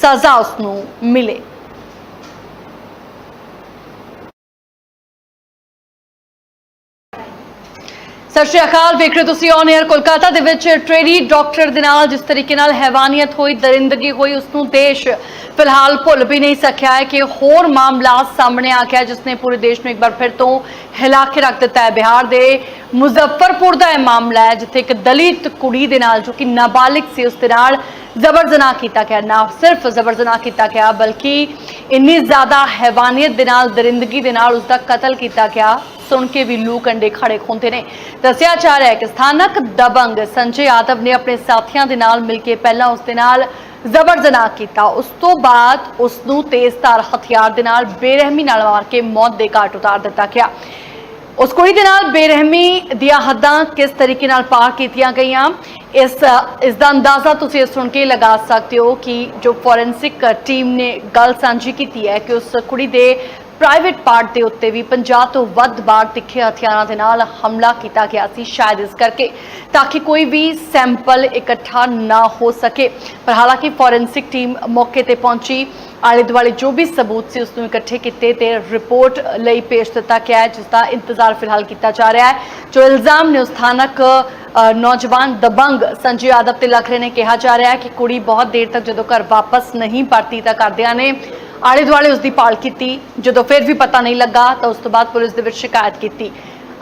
ਸਜ਼ਾ ਉਸ ਨੂੰ ਮਿਲੇ। ਸਤਿ ਸ਼੍ਰੀ ਅਕਾਲ, ਵੇਖ ਰਹੇ ਹੋ ਤੁਸੀਂ ਔਨ 에ਅਰ ਕੋਲਕਾਤਾ ਦੇ ਵਿੱਚ ਟ੍ਰੇਨੀ ਡਾਕਟਰ ਦੇ ਨਾਲ ਜਿਸ ਤਰੀਕੇ ਨਾਲ ਹੈਵਾਨੀਅਤ ਹੋਈ, ਦਰਿੰਦਗੀ ਹੋਈ ਉਸ ਨੂੰ ਦੇਸ਼ ਫਿਲਹਾਲ ਭੁੱਲ ਵੀ ਨਹੀਂ ਸਕਿਆ ਹੈ ਕਿ ਹੋਰ ਮਾਮਲਾ ਸਾਹਮਣੇ ਆ ਗਿਆ ਜਿਸ ਨੇ ਪੂਰੇ ਦੇਸ਼ ਨੂੰ ਇੱਕ ਵਾਰ ਫਿਰ ਤੋਂ ਹਿਲਾ ਕੇ ਰੱਖ ਦਿੱਤਾ ਹੈ। ਬਿਹਾਰ ਦੇ ਮੁਜ਼ੱਫਰਪੁਰ ਦਾ ਇਹ ਮਾਮਲਾ ਹੈ, ਜਿੱਥੇ ਇੱਕ ਦਲਿਤ ਕੁੜੀ ਦੇ ਨਾਲ, ਜੋ ਕਿ ਨਾਬਾਲਿਗ ਸੀ ਉਸ ਦੇ ਨਾਲ ਜ਼ਬਰ ਜਨਾਹ ਕੀਤਾ ਗਿਆ। ਨਾ ਸਿਰਫ ਜ਼ਬਰ ਜਨਾਹ ਕੀਤਾ ਗਿਆ, ਬਲਕਿ ਇੰਨੀ ਜ਼ਿਆਦਾ ਹੈਵਾਨੀਅਤ ਦੇ ਨਾਲ, ਦਰਿੰਦਗੀ ਦੇ ਨਾਲ ਉਸ ਦਾ ਕਤਲ ਕੀਤਾ ਗਿਆ। ਸੁਣ ਕੇ ਵੀ ਲੂ ਕੰਡੇ ਖੜੇ ਹੁੰਦੇ ਨੇ। ਦੱਸਿਆ ਜਾ ਰਿਹਾ ਹੈ ਕਿ ਸਥਾਨਕ ਦਬੰਗ ਸੰਜੇ ਯਾਦਵ ਨੇ ਆਪਣੇ ਸਾਥੀਆਂ ਦੇ ਨਾਲ ਮਿਲ ਕੇ ਪਹਿਲਾਂ ਉਸ ਦੇ ਨਾਲ ਜ਼ਬਰ ਜਨਾਹ ਕੀਤਾ। ਉਸ ਤੋਂ ਬਾਅਦ ਉਸ ਨੂੰ ਤੇਜ਼ਧਾਰ ਹਥਿਆਰ ਦੇ ਨਾਲ ਬੇਰਹਿਮੀ ਨਾਲ ਮਾਰ ਕੇ ਮੌਤ ਦੇ ਘਾਟ ਉਤਾਰ ਦਿੱਤਾ ਗਿਆ। ਉਸ ਕੁੜੀ ਦੇ ਨਾਲ ਬੇਰਹਿਮੀ ਦੀਆਂ ਹੱਦਾਂ ਕਿਸ ਤਰੀਕੇ ਨਾਲ ਪਾਰ ਕੀਤੀਆਂ ਗਈਆਂ? ਇਸ ਇਸ ਦਾ ਅੰਦਾਜ਼ਾ ਤੁਸੀਂ ਸੁਣ ਕੇ ਲਗਾ ਸਕਦੇ ਹੋ ਕਿ ਜੋ ਫੋਰੈਂਸਿਕ ਟੀਮ ਨੇ ਗੱਲ ਸਾਂਝੀ ਕੀਤੀ ਹੈ ਕਿ ਉਸ ਕੁੜੀ ਦੇ ਪ੍ਰਾਈਵੇਟ ਪਾਰਟ ਦੇ ਉੱਤੇ ਵੀ 50 ਤੋਂ ਵੱਧ ਵਾਰ ਤਿੱਖੇ ਹਥਿਆਰਾਂ ਦੇ ਨਾਲ ਹਮਲਾ ਕੀਤਾ ਗਿਆ ਸੀ ਸ਼ਾਇਦ ਇਸ ਕਰਕੇ, ਤਾਂ ਕਿ ਕੋਈ ਵੀ ਸੈਂਪਲ ਇਕੱਠਾ ਨਾ ਹੋ ਸਕੇ। ਪਰ ਹਾਲਾਂਕਿ ਫੋਰੈਂਸਿਕ ਟੀਮ ਮੌਕੇ ਤੇ ਪਹੁੰਚੀ। ਆਲੇ ਦੁਆਲੇ ਜੋ ਵੀ ਸਬੂਤ ਸੀ, ਉਸ ਨੂੰ ਇਕੱਠੇ ਕੀਤੇ ਤੇ ਰਿਪੋਰਟ ਲਈ ਪੇਸ਼ ਦਿੱਤਾ ਗਿਆ ਹੈ, ਜਿਸ ਦਾ ਇੰਤਜ਼ਾਰ ਫਿਲਹਾਲ ਕੀਤਾ ਜਾ ਰਿਹਾ ਹੈ। ਜੋ ਇਲਜ਼ਾਮ ਨੇ, ਉਸ ਸਥਾਨਕ ਨੌਜਵਾਨ ਦਬੰਗ ਸੰਜੇ ਯਾਦਵ ਤੇ ਲੱਗ ਰਹੇ ਨੇ, ਕਿਹਾ ਜਾ ਰਿਹਾ ਹੈ ਕਿ ਕੁੜੀ ਬਹੁਤ ਦੇਰ ਤੱਕ ਜਦੋਂ ਘਰ ਵਾਪਸ ਨਹੀਂ ਪਰਤੀ ਤਾਂ ਕਰਦਿਆਂ ਨੇ ਆਲੇ ਦੁਆਲੇ ਉਸ ਦੀ ਭਾਲ ਕੀਤੀ। ਜਦੋਂ ਫਿਰ ਵੀ ਪਤਾ ਨਹੀਂ ਲੱਗਾ, ਤਾਂ ਉਸ ਤੋਂ ਬਾਅਦ ਪੁਲਿਸ ਦੇ ਵਿੱਚ ਸ਼ਿਕਾਇਤ ਕੀਤੀ।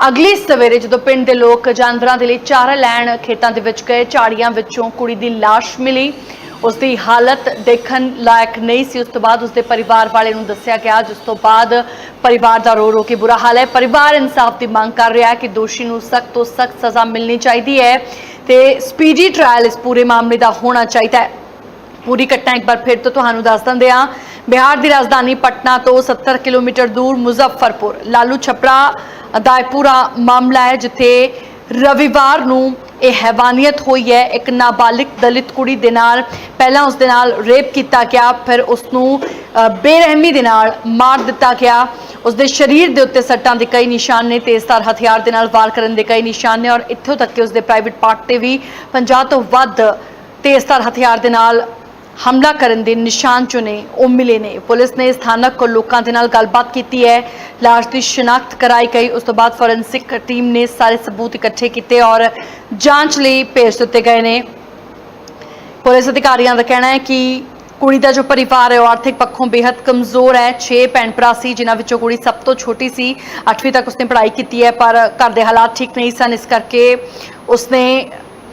ਅਗਲੀ ਸਵੇਰੇ ਜਦੋਂ ਪਿੰਡ ਦੇ ਲੋਕ ਜਾਨਵਰਾਂ ਦੇ ਲਈ ਚਾਰਾ ਲੈਣ ਖੇਤਾਂ ਦੇ ਵਿੱਚ ਗਏ, ਝਾੜੀਆਂ ਵਿੱਚੋਂ ਕੁੜੀ ਦੀ ਲਾਸ਼ ਮਿਲੀ। ਉਸ ਦੀ ਹਾਲਤ ਦੇਖਣ ਲਾਇਕ ਨਹੀਂ ਸੀ। ਉਸ ਤੋਂ ਬਾਅਦ ਉਸ ਦੇ ਪਰਿਵਾਰ ਵਾਲੇ ਨੂੰ ਦੱਸਿਆ ਗਿਆ, ਜਿਸ ਤੋਂ ਬਾਅਦ ਪਰਿਵਾਰ ਦਾ ਰੋ ਰੋ ਕੇ ਬੁਰਾ ਹਾਲ ਹੈ। ਪਰਿਵਾਰ ਇਨਸਾਫ ਦੀ ਮੰਗ ਕਰ ਰਿਹਾ ਹੈ ਕਿ ਦੋਸ਼ੀ ਨੂੰ ਸਖਤ ਤੋਂ ਸਖਤ ਸਜ਼ਾ ਮਿਲਣੀ ਚਾਹੀਦੀ ਹੈ ਤੇ ਸਪੀਡੀ ਟ੍ਰਾਇਲ ਇਸ ਪੂਰੇ ਮਾਮਲੇ ਦਾ ਹੋਣਾ ਚਾਹੀਦਾ ਹੈ। ਪੂਰੀ ਘਟਨਾ ਇੱਕ ਵਾਰ ਫਿਰ ਤੋਂ ਤੁਹਾਨੂੰ ਦੱਸ ਦਿੰਦੇ ਹਾਂ। ਬਿਹਾਰ ਦੀ ਰਾਜਧਾਨੀ ਪਟਨਾ ਤੋਂ 70 ਕਿਲੋਮੀਟਰ ਦੂਰ ਮੁਜ਼ੱਫਰਪੁਰ, ਲਾਲੂ ਛਪਰਾ ਦਾ ਪੂਰਾ ਮਾਮਲਾ ਹੈ, ਜਿੱਥੇ ਰਵਿਵਾਰ ਨੂੰ ਇਹ ਹੈਵਾਨੀਅਤ ਹੋਈ ਹੈ। ਇੱਕ ਨਾਬਾਲਿਗ ਦਲਿਤ ਕੁੜੀ ਦੇ ਨਾਲ, ਪਹਿਲਾਂ ਉਸ ਦੇ ਨਾਲ ਰੇਪ ਕੀਤਾ ਗਿਆ, ਫਿਰ ਉਸ ਨੂੰ ਬੇਰਹਿਮੀ ਦੇ ਨਾਲ ਮਾਰ ਦਿੱਤਾ ਗਿਆ। ਉਸ ਦੇ ਸਰੀਰ ਦੇ ਉੱਤੇ ਸੱਟਾਂ ਦੇ ਕਈ ਨਿਸ਼ਾਨ ਨੇ, ਤੇਜ਼ਧਾਰ ਹਥਿਆਰ ਦੇ ਨਾਲ ਵਾਰ ਕਰਨ ਦੇ ਕਈ ਨਿਸ਼ਾਨ ਨੇ ਔਰ ਇੱਥੋਂ ਤੱਕ ਕਿ ਉਸ ਦੇ ਪ੍ਰਾਈਵੇਟ ਪਾਰਟ ਤੇ ਵੀ 50 ਤੋਂ ਵੱਧ ਤੇਜ਼ਧਾਰ ਹਥਿਆਰ ਦੇ ਨਾਲ ਹਮਲਾ ਕਰਨ ਦੇ ਨਿਸ਼ਾਨ ਜੋ ਨੇ ਉਹ ਮਿਲੇ ਨੇ। ਪੁਲਿਸ ਨੇ ਸਥਾਨਕ ਲੋਕਾਂ ਦੇ ਨਾਲ ਗੱਲਬਾਤ ਕੀਤੀ ਹੈ। ਲਾਸ਼ ਦੀ ਸ਼ਨਾਖਤ ਕਰਾਈ ਗਈ। ਉਸ ਤੋਂ ਬਾਅਦ ਫੋਰੈਂਸਿਕ ਟੀਮ ਨੇ ਸਾਰੇ ਸਬੂਤ ਇਕੱਠੇ ਕੀਤੇ ਔਰ ਜਾਂਚ ਲਈ ਭੇਜ ਦਿੱਤੇ ਗਏ ਨੇ। ਪੁਲਿਸ ਅਧਿਕਾਰੀਆਂ ਦਾ ਕਹਿਣਾ ਹੈ ਕਿ ਕੁੜੀ ਦਾ ਜੋ ਪਰਿਵਾਰ ਹੈ, ਉਹ ਆਰਥਿਕ ਪੱਖੋਂ ਬੇहद ਕਮਜ਼ੋਰ ਹੈ। 6 ਭੈਣ ਭਰਾ ਸੀ, ਜਿਨ੍ਹਾਂ ਵਿੱਚੋਂ ਕੁੜੀ ਸਭ ਤੋਂ ਛੋਟੀ ਸੀ। 8ਵੀਂ ਤੱਕ ਉਸਨੇ ਪੜ੍ਹਾਈ ਕੀਤੀ ਹੈ, ਪਰ ਘਰ ਦੇ ਹਾਲਾਤ ਠੀਕ ਨਹੀਂ ਸਨ। ਇਸ ਕਰਕੇ ਉਸਨੇ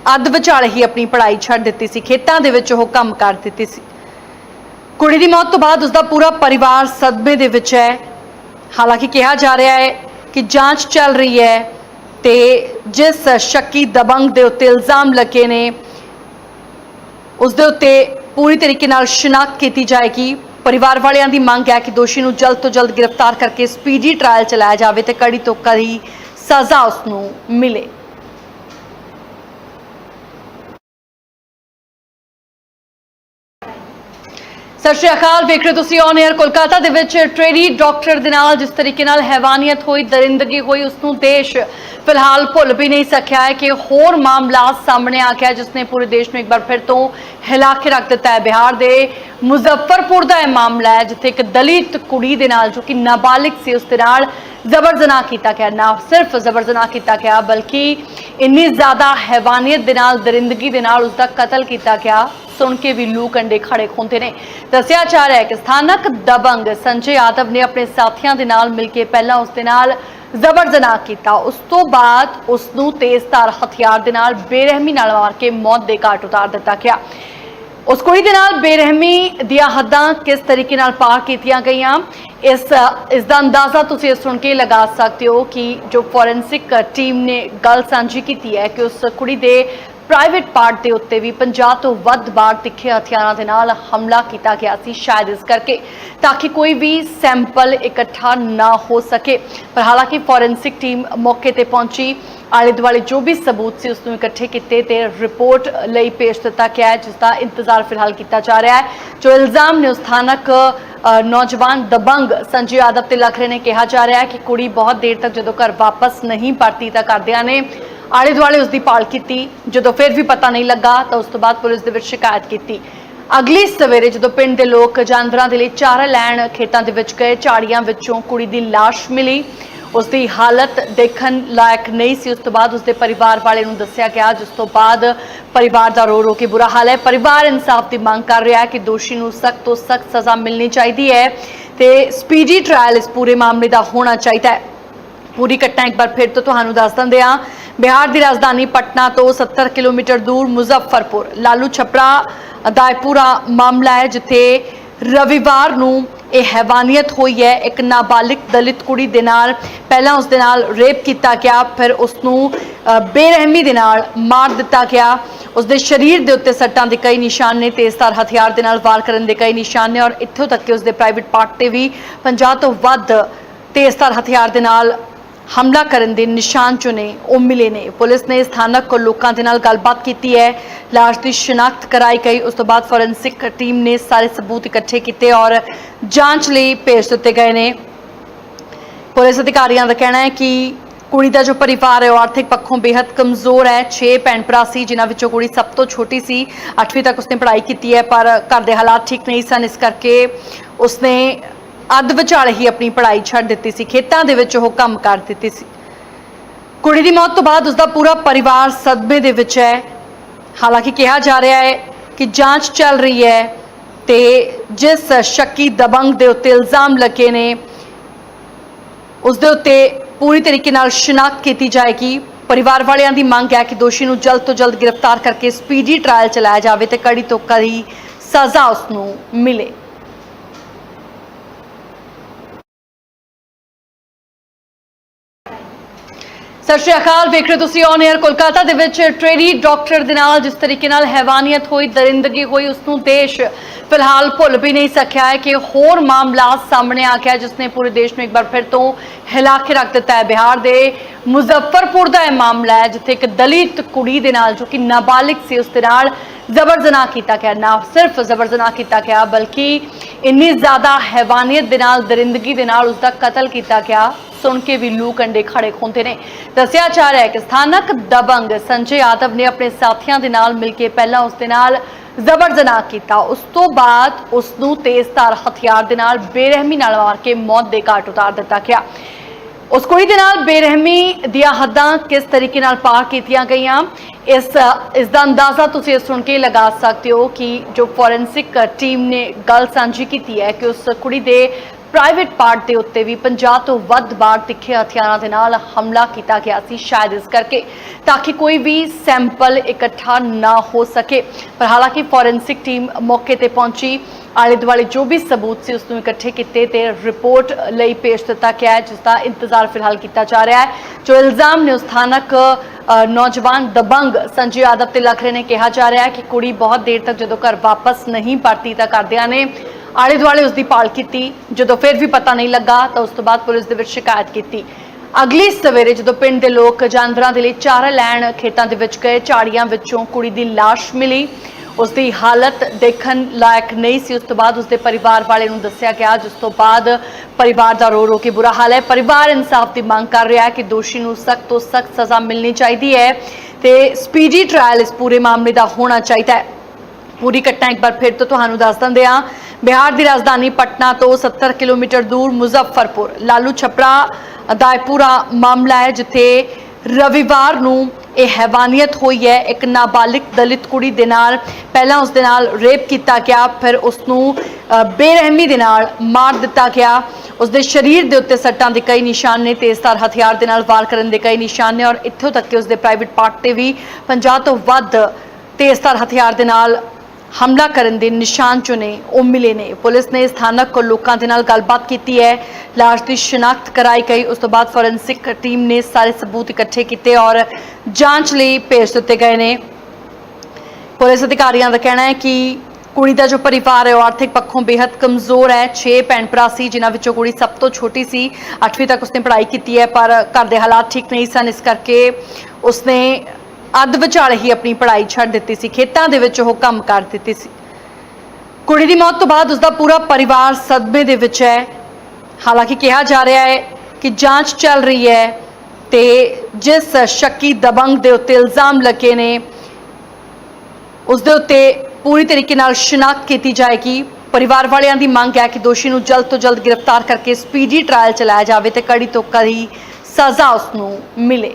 ਅੱਧ ਵਿਚਾਲੇ ਹੀ ਆਪਣੀ ਪੜ੍ਹਾਈ ਛੱਡ ਦਿੱਤੀ ਸੀ, ਖੇਤਾਂ ਦੇ ਵਿੱਚ ਉਹ ਕੰਮ ਕਰ ਦਿੱਤੀ ਸੀ। ਕੁੜੀ ਦੀ ਮੌਤ ਤੋਂ ਬਾਅਦ ਉਸਦਾ ਪੂਰਾ ਪਰਿਵਾਰ ਸਦਮੇ ਦੇ ਵਿੱਚ ਹੈ। ਹਾਲਾਂਕਿ ਕਿਹਾ ਜਾ ਰਿਹਾ ਹੈ ਕਿ ਜਾਂਚ ਚੱਲ ਰਹੀ ਹੈ ਤੇ ਜਿਸ ਸ਼ੱਕੀ ਦਬੰਗ ਦੇ ਉੱਤੇ ਇਲਜ਼ਾਮ ਲੱਗੇ ਨੇ, ਉਸ ਦੇ ਉੱਤੇ ਪੂਰੀ ਤਰੀਕੇ ਨਾਲ ਸ਼ਨਾਖਤ ਕੀਤੀ ਜਾਏਗੀ। ਪਰਿਵਾਰ ਵਾਲਿਆਂ ਦੀ ਮੰਗ ਹੈ ਕਿ ਦੋਸ਼ੀ ਨੂੰ ਜਲਦ ਤੋਂ ਜਲਦ ਗ੍ਰਿਫਤਾਰ ਕਰਕੇ ਸਪੀਡੀ ਟ੍ਰਾਇਲ ਚਲਾਇਆ ਜਾਵੇ ਤੇ ਕੜੀ ਤੋਂ ਕੜੀ ਸਜ਼ਾ ਉਸ ਨੂੰ ਮਿਲੇ। ਸਤਿ ਸ਼੍ਰੀ ਅਕਾਲ, ਵੇਖ ਰਹੇ ਹੋ ਤੁਸੀਂ ਔਨ 에ਅਰ ਕੋਲਕਾਤਾ ਦੇ ਵਿੱਚ ਟ੍ਰੇਨੀ ਡਾਕਟਰ ਦੇ ਨਾਲ ਜਿਸ ਤਰੀਕੇ ਨਾਲ ਹੈਵਾਨੀਅਤ ਹੋਈ, ਦਰਿੰਦਗੀ ਹੋਈ ਉਸ ਨੂੰ ਦੇਸ਼ ਫਿਲਹਾਲ ਭੁੱਲ ਵੀ ਨਹੀਂ ਸਕਿਆ ਹੈ ਕਿ ਹੋਰ ਮਾਮਲਾ ਸਾਹਮਣੇ ਆ ਗਿਆ ਜਿਸ ਨੇ ਪੂਰੇ ਦੇਸ਼ ਨੂੰ ਇੱਕ ਵਾਰ ਫਿਰ ਤੋਂ ਹਿਲਾ ਕੇ ਰੱਖ ਦਿੱਤਾ ਹੈ। ਬਿਹਾਰ ਦੇ ਮੁਜ਼ੱਫਰਪੁਰ ਦਾ ਇਹ ਮਾਮਲਾ ਹੈ, ਜਿੱਥੇ ਇੱਕ ਦਲਿਤ ਕੁੜੀ ਦੇ ਨਾਲ ਜੋ ਕਿ ਨਾਬਾਲਿਗ ਸੀ, ਉਸ ਦੇ ਨਾਲ ਜ਼ਬਰ ਜਨਾਹ ਕੀਤਾ ਗਿਆ। ਨਾ ਸਿਰਫ ਜ਼ਬਰ ਜਨਾਹ ਕੀਤਾ ਗਿਆ, ਬਲਕਿ ਇੰਨੀ ਜ਼ਿਆਦਾ ਹੈਵਾਨੀਅਤ ਦੇ ਨਾਲ, ਦਰਿੰਦਗੀ ਦੇ ਨਾਲ ਉਸ ਦਾ ਕਤਲ ਕੀਤਾ ਗਿਆ। ਸੁਣ ਕੇ ਵੀ ਲੂ ਕੰਡੇ ਖੜੇ ਹੁੰਦੇ ਨੇ। ਦੱਸਿਆ ਜਾ ਰਿਹਾ ਹੈ ਕਿ ਸਥਾਨਕ ਦਬੰਗ ਸੰਜੇ ਯਾਦਵ ਨੇ ਆਪਣੇ ਸਾਥੀਆਂ ਦੇ ਨਾਲ ਮਿਲ ਕੇ ਪਹਿਲਾਂ ਉਸ ਦੇ ਨਾਲ ਜ਼ਬਰ ਜਨਾਹ ਕੀਤਾ। ਉਸ ਤੋਂ ਬਾਅਦ ਉਸ ਨੂੰ ਤੇਜ਼ਧਾਰ ਹਥਿਆਰ ਦੇ ਨਾਲ ਬੇਰਹਿਮੀ ਨਾਲ ਮਾਰ ਕੇ ਮੌਤ ਦੇ ਘਾਟ ਉਤਾਰ ਦਿੱਤਾ ਗਿਆ। ਉਸ ਕੁੜੀ ਦੇ ਨਾਲ ਬੇਰਹਿਮੀ ਦੀਆਂ ਹੱਦਾਂ ਕਿਸ ਤਰੀਕੇ ਨਾਲ ਪਾਰ ਕੀਤੀਆਂ ਗਈਆਂ? ਇਸ ਇਸ ਦਾ ਅੰਦਾਜ਼ਾ ਤੁਸੀਂ ਸੁਣ ਕੇ ਲਗਾ ਸਕਦੇ ਹੋ ਕਿ ਜੋ ਫੋਰੈਂਸਿਕ ਟੀਮ ਨੇ ਗੱਲ ਸਾਂਝੀ ਕੀਤੀ ਹੈ ਕਿ ਉਸ ਕੁੜੀ ਦੇ ਪ੍ਰਾਈਵੇਟ ਪਾਰਟ ਦੇ ਉੱਤੇ ਵੀ 50 ਤੋਂ ਵੱਧ ਵਾਰ ਤਿੱਖੇ ਹਥਿਆਰਾਂ ਦੇ ਨਾਲ ਹਮਲਾ ਕੀਤਾ ਗਿਆ ਸੀ ਸ਼ਾਇਦ ਇਸ ਕਰਕੇ, ਤਾਂ ਕਿ ਕੋਈ ਵੀ ਸੈਂਪਲ ਇਕੱਠਾ ਨਾ ਹੋ ਸਕੇ। ਪਰ ਹਾਲਾਂਕਿ ਫੋਰੈਂਸਿਕ ਟੀਮ ਮੌਕੇ ਤੇ ਪਹੁੰਚੀ। ਆਲੇ ਦੁਆਲੇ ਜੋ ਵੀ ਸਬੂਤ ਸੀ, ਉਸ ਨੂੰ ਇਕੱਠੇ ਕੀਤੇ ਤੇ ਰਿਪੋਰਟ ਲਈ ਪੇਸ਼ ਦਿੱਤਾ ਗਿਆ ਹੈ, ਜਿਸ ਦਾ ਇੰਤਜ਼ਾਰ ਫਿਲਹਾਲ ਕੀਤਾ ਜਾ ਰਿਹਾ ਹੈ। ਜੋ ਇਲਜ਼ਾਮ ਨੇ, ਉਸ ਸਥਾਨਕ ਨੌਜਵਾਨ ਦਬੰਗ ਸੰਜੇ ਯਾਦਵ ਤੇ ਲੱਖ ਰਹੇ ਨੇ, ਕਿਹਾ ਜਾ ਰਿਹਾ ਹੈ ਕਿ ਕੁੜੀ ਬਹੁਤ ਦੇਰ ਤੱਕ ਜਦੋਂ ਘਰ ਵਾਪਸ ਨਹੀਂ ਪਰਤੀ ਤਾਂ ਕਰਦਿਆਂ ਨੇ ਆਲੇ ਦੁਆਲੇ ਉਸ ਦੀ ਭਾਲ ਕੀਤੀ। ਜਦੋਂ ਫਿਰ ਵੀ ਪਤਾ ਨਹੀਂ ਲੱਗਾ, ਤਾਂ ਉਸ ਤੋਂ ਬਾਅਦ ਪੁਲਿਸ ਦੇ ਵਿੱਚ ਸ਼ਿਕਾਇਤ ਕੀਤੀ। ਅਗਲੀ ਸਵੇਰੇ ਜਦੋਂ ਪਿੰਡ ਦੇ ਲੋਕ ਜਾਨਵਰਾਂ ਦੇ ਲਈ ਚਾਰਾ ਲੈਣ ਖੇਤਾਂ ਦੇ ਵਿੱਚ ਗਏ, ਝਾੜੀਆਂ ਵਿੱਚੋਂ ਕੁੜੀ ਦੀ ਲਾਸ਼ ਮਿਲੀ। ਉਸ ਦੀ ਹਾਲਤ ਦੇਖਣ ਲਾਇਕ ਨਹੀਂ ਸੀ। ਉਸ ਤੋਂ ਬਾਅਦ ਉਸ ਦੇ ਪਰਿਵਾਰ ਵਾਲੇ ਨੂੰ ਦੱਸਿਆ ਗਿਆ, ਜਿਸ ਤੋਂ ਬਾਅਦ ਪਰਿਵਾਰ ਦਾ ਰੋ ਰੋ ਕੇ ਬੁਰਾ ਹਾਲ ਹੈ। ਪਰਿਵਾਰ ਇਨਸਾਫ ਦੀ ਮੰਗ ਕਰ ਰਿਹਾ ਹੈ ਕਿ ਦੋਸ਼ੀ ਨੂੰ ਸਖਤ ਤੋਂ ਸਖਤ ਸਜ਼ਾ ਮਿਲਣੀ ਚਾਹੀਦੀ ਹੈ ਤੇ ਸਪੀਡੀ ਟ੍ਰਾਇਲ ਇਸ ਪੂਰੇ ਮਾਮਲੇ ਦਾ ਹੋਣਾ ਚਾਹੀਦਾ ਹੈ। ਪੂਰੀ ਘਟਨਾ ਇੱਕ ਵਾਰ ਫਿਰ ਤੋਂ ਤੁਹਾਨੂੰ ਦੱਸ ਦਿੰਦੇ ਹਾਂ। ਬਿਹਾਰ ਦੀ ਰਾਜਧਾਨੀ ਪਟਨਾ ਤੋਂ 70 ਕਿਲੋਮੀਟਰ ਦੂਰ ਮੁਜ਼ੱਫਰਪੁਰ ਲਾਲੂ ਛਪਰਾ ਦਾ ਮਾਮਲਾ ਹੈ ਜਿੱਥੇ ਰਵਿਵਾਰ ਨੂੰ ਇਹ ਹੈਵਾਨੀਅਤ ਹੋਈ ਹੈ ਇੱਕ ਨਾਬਾਲਿਗ ਦਲਿਤ ਕੁੜੀ ਦੇ ਨਾਲ ਪਹਿਲਾਂ ਉਸ ਦੇ ਨਾਲ ਰੇਪ ਕੀਤਾ ਗਿਆ ਫਿਰ ਉਸ ਨੂੰ ਬੇਰਹਿਮੀ ਦੇ ਨਾਲ ਮਾਰ ਦਿੱਤਾ ਗਿਆ ਉਸ ਦੇ ਸਰੀਰ ਦੇ ਉੱਤੇ ਸੱਟਾਂ ਦੇ ਕਈ ਨਿਸ਼ਾਨ ਨੇ ਤੇਜ਼ਧਾਰ ਹਥਿਆਰ ਦੇ ਨਾਲ ਵਾਰ ਕਰਨ ਦੇ ਕਈ ਨਿਸ਼ਾਨ ਨੇ ਔਰ ਇੱਥੋਂ ਤੱਕ ਕਿ ਉਸ ਦੇ ਪ੍ਰਾਈਵੇਟ ਪਾਰਟ ਤੇ ਵੀ 50 ਤੋਂ ਵੱਧ ਤੇਜ਼ਧਾਰ ਹਥਿਆਰ ਦੇ ਨਾਲ ਹਮਲਾ ਕਰਨ ਦੇ ਨਿਸ਼ਾਨ ਜੋ ਨੇ ਉਹ ਮਿਲੇ ਨੇ। ਪੁਲਿਸ ਨੇ ਸਥਾਨਕ ਲੋਕਾਂ ਦੇ ਨਾਲ ਗੱਲਬਾਤ ਕੀਤੀ ਹੈ। ਲਾਸ਼ ਦੀ ਸ਼ਨਾਖਤ ਕਰਾਈ ਗਈ। ਉਸ ਤੋਂ ਬਾਅਦ ਫੋਰੈਂਸਿਕ ਟੀਮ ਨੇ ਸਾਰੇ ਸਬੂਤ ਇਕੱਠੇ ਕੀਤੇ ਔਰ ਜਾਂਚ ਲਈ ਭੇਜ ਦਿੱਤੇ ਗਏ ਨੇ। ਪੁਲਿਸ ਅਧਿਕਾਰੀਆਂ ਦਾ ਕਹਿਣਾ ਹੈ ਕਿ ਕੁੜੀ ਦਾ ਜੋ ਪਰਿਵਾਰ ਹੈ, ਉਹ ਆਰਥਿਕ ਪੱਖੋਂ ਬੇहद ਕਮਜ਼ੋਰ ਹੈ। 6 ਭੈਣ ਭਰਾ ਸੀ, ਜਿਨ੍ਹਾਂ ਵਿੱਚੋਂ ਕੁੜੀ ਸਭ ਤੋਂ ਛੋਟੀ ਸੀ। 8ਵੀਂ ਤੱਕ ਉਸਨੇ ਪੜ੍ਹਾਈ ਕੀਤੀ ਹੈ, ਪਰ ਘਰ ਦੇ ਹਾਲਾਤ ਠੀਕ ਨਹੀਂ ਸਨ। ਇਸ ਕਰਕੇ ਉਸਨੇ ਅੱਧ ਵਿਚਾਲੇ ਹੀ ਆਪਣੀ ਪੜ੍ਹਾਈ ਛੱਡ ਦਿੱਤੀ ਸੀ, ਖੇਤਾਂ ਦੇ ਵਿੱਚ ਉਹ ਕੰਮ ਕਰ ਦਿੱਤੀ ਸੀ। ਕੁੜੀ ਦੀ ਮੌਤ ਤੋਂ ਬਾਅਦ ਉਸਦਾ ਪੂਰਾ ਪਰਿਵਾਰ ਸਦਮੇ ਦੇ ਵਿੱਚ ਹੈ। ਹਾਲਾਂਕਿ ਕਿਹਾ ਜਾ ਰਿਹਾ ਹੈ ਕਿ ਜਾਂਚ ਚੱਲ ਰਹੀ ਹੈ ਤੇ ਜਿਸ ਸ਼ੱਕੀ ਦਬੰਗ ਦੇ ਉੱਤੇ ਇਲਜ਼ਾਮ ਲੱਗੇ ਨੇ, ਉਸ ਦੇ ਉੱਤੇ ਪੂਰੀ ਤਰੀਕੇ ਨਾਲ ਸ਼ਨਾਖਤ ਕੀਤੀ ਜਾਏਗੀ। ਪਰਿਵਾਰ ਵਾਲਿਆਂ ਦੀ ਮੰਗ ਹੈ ਕਿ ਦੋਸ਼ੀ ਨੂੰ ਜਲਦ ਤੋਂ ਜਲਦ ਗ੍ਰਿਫਤਾਰ ਕਰਕੇ ਸਪੀਡੀ ਟ੍ਰਾਇਲ ਚਲਾਇਆ ਜਾਵੇ ਤੇ ਕੜੀ ਤੋਂ ਕੜੀ ਸਜ਼ਾ ਉਸ ਨੂੰ ਮਿਲੇ। ਸਤਿ ਸ਼੍ਰੀ ਅਕਾਲ, ਵੇਖ ਰਹੇ ਹੋ ਤੁਸੀਂ ਔਨ 에ਅਰ ਕੋਲਕਾਤਾ ਦੇ ਵਿੱਚ ਟ੍ਰੇਨੀ ਡਾਕਟਰ ਦੇ ਨਾਲ ਜਿਸ ਤਰੀਕੇ ਨਾਲ ਹੈਵਾਨੀਅਤ ਹੋਈ, ਦਰਿੰਦਗੀ ਹੋਈ ਉਸ ਨੂੰ ਦੇਸ਼ ਫਿਲਹਾਲ ਭੁੱਲ ਵੀ ਨਹੀਂ ਸਕਿਆ ਹੈ ਕਿ ਹੋਰ ਮਾਮਲਾ ਸਾਹਮਣੇ ਆ ਗਿਆ, ਜਿਸ ਨੇ ਪੂਰੇ ਦੇਸ਼ ਨੂੰ ਇੱਕ ਵਾਰ ਫਿਰ ਤੋਂ ਹਿਲਾ ਕੇ ਰੱਖ ਦਿੱਤਾ ਹੈ। ਬਿਹਾਰ ਦੇ ਮੁਜ਼ੱਫਰਪੁਰ ਦਾ ਇਹ ਮਾਮਲਾ ਹੈ, ਜਿੱਥੇ ਇੱਕ ਦਲਿਤ ਕੁੜੀ ਦੇ ਨਾਲ, ਜੋ ਕਿ ਨਾਬਾਲਿਗ ਸੀ, ਉਸ ਦੇ ਨਾਲ ਜ਼ਬਰ ਜਨਾਹ ਕੀਤਾ ਗਿਆ। ਨਾ ਸਿਰਫ ਜ਼ਬਰ ਜਨਾਹ ਕੀਤਾ ਗਿਆ, ਬਲਕਿ ਇੰਨੀ ਜ਼ਿਆਦਾ ਹੈਵਾਨੀਅਤ ਦੇ ਨਾਲ, ਦਰਿੰਦਗੀ ਦੇ ਨਾਲ ਉਸ ਦਾ ਕਤਲ ਕੀਤਾ ਗਿਆ। ਸੁਣ ਕੇ ਵੀ ਲੂ ਕੰਡੇ ਖੜੇ ਹੁੰਦੇ ਨੇ। ਦੱਸਿਆ ਜਾ ਰਿਹਾ ਹੈ ਕਿ ਸਥਾਨਕ ਦਬੰਗ ਸੰਜੇ ਯਾਦਵ ਨੇ ਆਪਣੇ ਸਾਥੀਆਂ ਦੇ ਨਾਲ ਮਿਲ ਕੇ ਪਹਿਲਾਂ ਉਸ ਦੇ ਨਾਲ ਜ਼ਬਰ ਜਨਾਹ ਕੀਤਾ। ਉਸ ਤੋਂ ਬਾਅਦ ਉਸ ਨੂੰ ਤੇਜ਼ਧਾਰ ਹਥਿਆਰ ਦੇ ਨਾਲ ਬੇਰਹਿਮੀ ਨਾਲ ਮਾਰ ਕੇ ਮੌਤ ਦੇ ਘਾਟ ਉਤਾਰ ਦਿੱਤਾ ਗਿਆ। ਉਸ ਕੁੜੀ ਦੇ ਨਾਲ ਬੇਰਹਿਮੀ ਦੀਆਂ ਹੱਦਾਂ ਕਿਸ ਤਰੀਕੇ ਨਾਲ ਪਾਰ ਕੀਤੀਆਂ ਗਈਆਂ, ਇਸ ਇਸ ਦਾ ਅੰਦਾਜ਼ਾ ਤੁਸੀਂ ਇਹ ਸੁਣ ਕੇ ਲਗਾ ਸਕਦੇ ਹੋ ਕਿ ਜੋ ਫੋਰੈਂਸਿਕ ਟੀਮ ਨੇ ਗੱਲ ਸਾਂਝੀ ਕੀਤੀ ਹੈ ਕਿ ਉਸ ਕੁੜੀ ਦੇ ਪ੍ਰਾਈਵੇਟ ਪਾਰਟ ਦੇ ਉੱਤੇ ਵੀ 50 ਤੋਂ ਵੱਧ ਵਾਰ ਤਿੱਖੇ ਹਥਿਆਰਾਂ ਦੇ ਨਾਲ ਹਮਲਾ ਕੀਤਾ ਗਿਆ ਸੀ ਸ਼ਾਇਦ ਇਸ ਕਰਕੇ, ਤਾਂ ਕਿ ਕੋਈ ਵੀ ਸੈਂਪਲ ਇਕੱਠਾ ਨਾ ਹੋ ਸਕੇ। ਪਰ ਹਾਲਾਂਕਿ ਫੋਰੈਂਸਿਕ ਟੀਮ ਮੌਕੇ ਤੇ ਪਹੁੰਚੀ। ਆਲੇ ਦੁਆਲੇ ਜੋ ਵੀ ਸਬੂਤ ਸੀ, ਉਸ ਨੂੰ ਇਕੱਠੇ ਕੀਤੇ ਤੇ ਰਿਪੋਰਟ ਲਈ ਪੇਸ਼ ਦਿੱਤਾ ਗਿਆ ਹੈ, ਜਿਸ ਦਾ ਇੰਤਜ਼ਾਰ ਫਿਲਹਾਲ ਕੀਤਾ ਜਾ ਰਿਹਾ ਹੈ। ਜੋ ਇਲਜ਼ਾਮ ਨੇ, ਉਸ ਸਥਾਨਕ ਨੌਜਵਾਨ ਦਬੰਗ ਸੰਜੇ ਯਾਦਵ ਤੇ ਲੱਖ ਰਹੇ ਨੇ, ਕਿਹਾ ਜਾ ਰਿਹਾ ਹੈ ਕਿ ਕੁੜੀ ਬਹੁਤ ਦੇਰ ਤੱਕ ਜਦੋਂ ਘਰ ਵਾਪਸ ਨਹੀਂ ਪਰਤੀ ਤਾਂ ਕਰਦਿਆਂ ਨੇ ਆਲੇ ਦੁਆਲੇ ਉਸ ਦੀ ਭਾਲ ਕੀਤੀ। ਜਦੋਂ ਫਿਰ ਵੀ ਪਤਾ ਨਹੀਂ ਲੱਗਾ, ਤਾਂ ਉਸ ਤੋਂ ਬਾਅਦ ਪੁਲਿਸ ਦੇ ਵਿੱਚ ਸ਼ਿਕਾਇਤ ਕੀਤੀ। ਅਗਲੀ ਸਵੇਰੇ ਜਦੋਂ ਪਿੰਡ ਦੇ ਲੋਕ ਜਾਨਵਰਾਂ ਦੇ ਲਈ ਚਾਰਾ ਲੈਣ ਖੇਤਾਂ ਦੇ ਵਿੱਚ ਗਏ, ਝਾੜੀਆਂ ਵਿੱਚੋਂ ਕੁੜੀ ਦੀ ਲਾਸ਼ ਮਿਲੀ। ਉਸ ਦੀ ਹਾਲਤ ਦੇਖਣ ਲਾਇਕ ਨਹੀਂ ਸੀ। ਉਸ ਤੋਂ ਬਾਅਦ ਉਸ ਦੇ ਪਰਿਵਾਰ ਵਾਲੇ ਨੂੰ ਦੱਸਿਆ ਗਿਆ, ਜਿਸ ਤੋਂ ਬਾਅਦ ਪਰਿਵਾਰ ਦਾ ਰੋ ਰੋ ਕੇ ਬੁਰਾ ਹਾਲ ਹੈ। ਪਰਿਵਾਰ ਇਨਸਾਫ ਦੀ ਮੰਗ ਕਰ ਰਿਹਾ ਹੈ ਕਿ ਦੋਸ਼ੀ ਨੂੰ ਸਖਤ ਤੋਂ ਸਖਤ ਸਜ਼ਾ ਮਿਲਣੀ ਚਾਹੀਦੀ ਹੈ ਤੇ ਸਪੀਡੀ ਟ੍ਰਾਇਲ ਇਸ ਪੂਰੇ ਮਾਮਲੇ ਦਾ ਹੋਣਾ ਚਾਹੀਦਾ ਹੈ। ਪੂਰੀ ਘਟਨਾ ਇੱਕ ਵਾਰ ਫਿਰ ਤੋਂ ਤੁਹਾਨੂੰ ਦੱਸ ਦਿੰਦੇ ਹਾਂ। ਬਿਹਾਰ ਦੀ ਰਾਜਧਾਨੀ ਪਟਨਾ ਤੋਂ 70 ਕਿਲੋਮੀਟਰ ਦੂਰ ਮੁਜ਼ੱਫਰਪੁਰ, ਲਾਲੂ ਛਪਰਾ ਦਾ ਪੂਰਾ ਮਾਮਲਾ ਹੈ, ਜਿੱਥੇ ਰਵਿਵਾਰ ਨੂੰ ਇਹ ਹੈਵਾਨੀਅਤ ਹੋਈ ਹੈ। ਇੱਕ ਨਾਬਾਲਿਗ ਦਲਿਤ ਕੁੜੀ ਦੇ ਨਾਲ, ਪਹਿਲਾਂ ਉਸ ਦੇ ਨਾਲ ਰੇਪ ਕੀਤਾ ਗਿਆ, ਫਿਰ ਉਸ ਨੂੰ ਬੇਰਹਿਮੀ ਦੇ ਨਾਲ ਮਾਰ ਦਿੱਤਾ ਗਿਆ। ਉਸ ਦੇ ਸਰੀਰ ਦੇ ਉੱਤੇ ਸੱਟਾਂ ਦੇ ਕਈ ਨਿਸ਼ਾਨ ਨੇ, ਤੇਜ਼ਧਾਰ ਹਥਿਆਰ ਦੇ ਨਾਲ ਵਾਰ ਕਰਨ ਦੇ ਕਈ ਨਿਸ਼ਾਨ ਨੇ ਔਰ ਇੱਥੋਂ ਤੱਕ ਕਿ ਉਸ ਦੇ ਪ੍ਰਾਈਵੇਟ ਪਾਰਟ ਤੇ ਵੀ 50 ਤੋਂ ਵੱਧ ਤੇਜ਼ਧਾਰ ਹਥਿਆਰ ਦੇ ਨਾਲ ਹਮਲਾ ਕਰਨ ਦੇ ਨਿਸ਼ਾਨ ਜੋ ਨੇ ਉਹ ਮਿਲੇ ਨੇ। ਪੁਲਿਸ ਨੇ ਸਥਾਨਕ ਲੋਕਾਂ ਦੇ ਨਾਲ ਗੱਲਬਾਤ ਕੀਤੀ ਹੈ। ਲਾਸ਼ ਦੀ ਸ਼ਨਾਖਤ ਕਰਾਈ ਗਈ। ਉਸ ਤੋਂ ਬਾਅਦ ਫੋਰੈਂਸਿਕ ਟੀਮ ਨੇ ਸਾਰੇ ਸਬੂਤ ਇਕੱਠੇ ਕੀਤੇ ਔਰ ਜਾਂਚ ਲਈ ਭੇਜ ਦਿੱਤੇ ਗਏ ਨੇ। ਪੁਲਿਸ ਅਧਿਕਾਰੀਆਂ ਦਾ ਕਹਿਣਾ ਹੈ ਕਿ ਕੁੜੀ ਦਾ ਜੋ ਪਰਿਵਾਰ ਹੈ, ਉਹ ਆਰਥਿਕ ਪੱਖੋਂ ਬੇहद ਕਮਜ਼ੋਰ ਹੈ। 6 ਭੈਣ ਭਰਾ ਸੀ, ਜਿਨ੍ਹਾਂ ਵਿੱਚੋਂ ਕੁੜੀ ਸਭ ਤੋਂ ਛੋਟੀ ਸੀ। 8ਵੀਂ ਤੱਕ ਉਸਨੇ ਪੜ੍ਹਾਈ ਕੀਤੀ ਹੈ, ਪਰ ਘਰ ਦੇ ਹਾਲਾਤ ਠੀਕ ਨਹੀਂ ਸਨ। ਇਸ ਕਰਕੇ ਉਸਨੇ ਅੱਧ ਵਿਚਾਲੇ ਹੀ ਆਪਣੀ ਪੜ੍ਹਾਈ ਛੱਡ ਦਿੱਤੀ ਸੀ, ਖੇਤਾਂ ਦੇ ਵਿੱਚ ਉਹ ਕੰਮ ਕਰ ਦਿੱਤੀ ਸੀ। ਕੁੜੀ ਦੀ ਮੌਤ ਤੋਂ ਬਾਅਦ ਉਸਦਾ ਪੂਰਾ ਪਰਿਵਾਰ ਸਦਮੇ ਦੇ ਵਿੱਚ ਹੈ। ਹਾਲਾਂਕਿ ਕਿਹਾ ਜਾ ਰਿਹਾ ਹੈ ਕਿ ਜਾਂਚ ਚੱਲ ਰਹੀ ਹੈ ਤੇ ਜਿਸ ਸ਼ੱਕੀ ਦਬੰਗ ਦੇ ਉੱਤੇ ਇਲਜ਼ਾਮ ਲੱਗੇ ਨੇ ਉਸ ਦੇ ਉੱਤੇ ਪੂਰੀ ਤਰੀਕੇ ਨਾਲ ਸ਼ਨਾਖਤ ਕੀਤੀ ਜਾਏਗੀ। ਪਰਿਵਾਰ ਵਾਲਿਆਂ ਦੀ ਮੰਗ ਹੈ ਕਿ ਦੋਸ਼ੀ ਨੂੰ ਜਲਦ ਤੋਂ ਜਲਦ ਗ੍ਰਿਫਤਾਰ ਕਰਕੇ ਸਪੀਡੀ ਟ੍ਰਾਇਲ ਚਲਾਇਆ ਜਾਵੇ ਤੇ ਕੜੀ ਤੋਂ ਕੜੀ ਸਜ਼ਾ ਉਸ ਨੂੰ ਮਿਲੇ।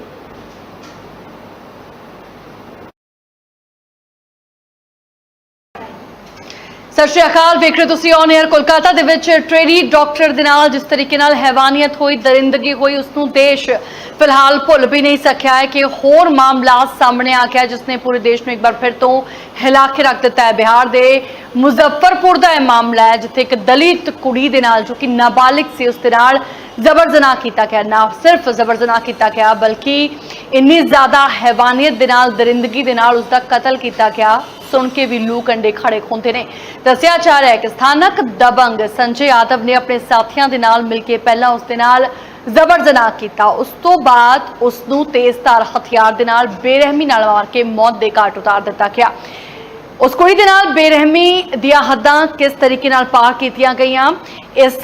ਸਤਿ ਸ਼੍ਰੀ ਅਕਾਲ ਵੇਖ ਰਹੇ ਹੋ ਤੁਸੀਂ ਔਨ 에ਅਰ ਕੋਲਕਾਤਾ ਦੇ ਵਿੱਚ ਟ੍ਰੇਨੀ ਡਾਕਟਰ ਦੇ ਨਾਲ ਜਿਸ ਤਰੀਕੇ ਨਾਲ ਹੈਵਾਨੀਅਤ ਹੋਈ, ਦਰਿੰਦਗੀ ਹੋਈ ਉਸ ਨੂੰ ਦੇਸ਼ ਫਿਲਹਾਲ ਭੁੱਲ ਵੀ ਨਹੀਂ ਸਕਿਆ ਹੈ ਕਿ ਹੋਰ ਮਾਮਲਾ ਸਾਹਮਣੇ ਆ ਗਿਆ ਜਿਸ ਨੇ ਪੂਰੇ ਦੇਸ਼ ਨੂੰ ਇੱਕ ਵਾਰ ਫਿਰ ਤੋਂ ਹਿਲਾ ਕੇ ਰੱਖ ਦਿੱਤਾ ਹੈ। ਬਿਹਾਰ ਦੇ ਮੁਜ਼ੱਫਰਪੁਰ ਦਾ ਇਹ ਮਾਮਲਾ ਹੈ, ਜਿੱਥੇ ਇੱਕ ਦਲਿਤ ਕੁੜੀ ਦੇ ਨਾਲ ਜੋ ਕਿ ਨਾਬਾਲਿਗ ਸੀ, ਉਸ ਦੇ ਨਾਲ ਜ਼ਬਰ ਜਨਾਹ ਕੀਤਾ ਗਿਆ। ਨਾ ਸਿਰਫ ਜ਼ਬਰ ਜਨਾਹ ਕੀਤਾ ਗਿਆ, ਬਲਕਿ ਇੰਨੀ ਜ਼ਿਆਦਾ ਹੈਵਾਨੀਅਤ ਦੇ ਨਾਲ, ਦਰਿੰਦਗੀ ਦੇ ਨਾਲ ਉਸ ਦਾ ਕਤਲ ਕੀਤਾ ਗਿਆ। ਸੁਣ ਕੇ ਵੀ ਲੂ ਕੰਡੇ ਖੜੇ ਹੁੰਦੇ ਨੇ। ਦੱਸਿਆ ਜਾ ਰਿਹਾ ਹੈ ਕਿ ਸਥਾਨਕ ਦਬੰਗ ਸੰਜੇ ਯਾਦਵ ਨੇ ਆਪਣੇ ਸਾਥੀਆਂ ਦੇ ਨਾਲ ਮਿਲ ਕੇ ਪਹਿਲਾਂ ਉਸ ਦੇ ਨਾਲ ਜ਼ਬਰ ਜਨਾਹ ਕੀਤਾ। ਉਸ ਤੋਂ ਬਾਅਦ ਉਸ ਨੂੰ ਤੇਜ਼ਧਾਰ ਹਥਿਆਰ ਦੇ ਨਾਲ ਬੇਰਹਿਮੀ ਨਾਲ ਮਾਰ ਕੇ ਮੌਤ ਦੇ ਘਾਟ ਉਤਾਰ ਦਿੱਤਾ ਗਿਆ। ਉਸ ਕੁੜੀ ਦੇ ਨਾਲ ਬੇਰਹਿਮੀ ਦੀਆਂ ਹੱਦਾਂ ਕਿਸ ਤਰੀਕੇ ਨਾਲ ਪਾਰ ਕੀਤੀਆਂ ਗਈਆਂ? ਇਸ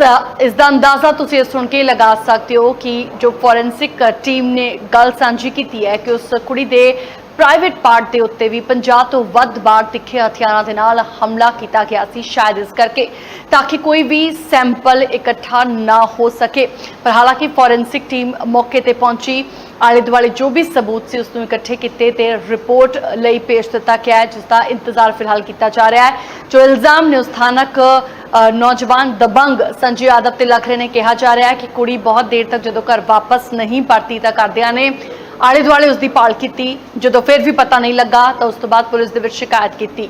ਇਸ ਦਾ ਅੰਦਾਜ਼ਾ ਤੁਸੀਂ ਸੁਣ ਕੇ ਲਗਾ ਸਕਦੇ ਹੋ ਕਿ ਜੋ ਫੋਰੈਂਸਿਕ ਟੀਮ ਨੇ ਗੱਲ ਸਾਂਝੀ ਕੀਤੀ ਹੈ ਕਿ ਉਸ ਕੁੜੀ ਦੇ ਪ੍ਰਾਈਵੇਟ ਪਾਰਟ ਦੇ ਉੱਤੇ ਵੀ 50 ਤੋਂ ਵੱਧ ਵਾਰ ਤਿੱਖੇ ਹਥਿਆਰਾਂ ਦੇ ਨਾਲ ਹਮਲਾ ਕੀਤਾ ਗਿਆ ਸੀ, ਸ਼ਾਇਦ ਇਸ ਕਰਕੇ, ਤਾਂ ਕਿ ਕੋਈ ਵੀ ਸੈਂਪਲ ਇਕੱਠਾ ਨਾ ਹੋ ਸਕੇ। ਪਰ ਹਾਲਾਂਕਿ ਫੋਰੈਂਸਿਕ ਟੀਮ ਮੌਕੇ ਤੇ ਪਹੁੰਚੀ। ਆਲੇ ਦੁਆਲੇ ਜੋ ਵੀ ਸਬੂਤ ਸੀ ਉਸ ਨੂੰ ਇਕੱਠੇ ਕੀਤੇ ਤੇ ਰਿਪੋਰਟ ਲਈ ਪੇਸ਼ ਦਿੱਤਾ ਗਿਆ ਹੈ ਜਿਸ ਦਾ ਇੰਤਜ਼ਾਰ ਫਿਲਹਾਲ ਕੀਤਾ ਜਾ ਰਿਹਾ ਹੈ, ਜੋ ਇਲਜ਼ਾਮ ਨੇ ਉਸ ਸਥਾਨਕ ਨੌਜਵਾਨ ਦਬੰਗ ਸੰਜੇ ਯਾਦਵ ਤੇ ਲੱਗ ਰਹੇ ਨੇ ਕਿਹਾ ਜਾ ਰਿਹਾ ਹੈ ਕਿ ਕੁੜੀ ਬਹੁਤ ਦੇਰ ਤੱਕ ਜਦੋਂ ਘਰ ਵਾਪਸ ਨਹੀਂ ਪਰਤੀ ਤਾਂ ਕਰਦਿਆਂ ਨੇ ਆਲੇ ਦੁਆਲੇ ਉਸ ਦੀ ਭਾਲ ਕੀਤੀ। ਜਦੋਂ ਫਿਰ ਵੀ ਪਤਾ ਨਹੀਂ ਲੱਗਾ ਤਾਂ ਉਸ ਤੋਂ ਬਾਅਦ ਪੁਲਿਸ ਦੇ ਵਿੱਚ ਸ਼ਿਕਾਇਤ ਕੀਤੀ।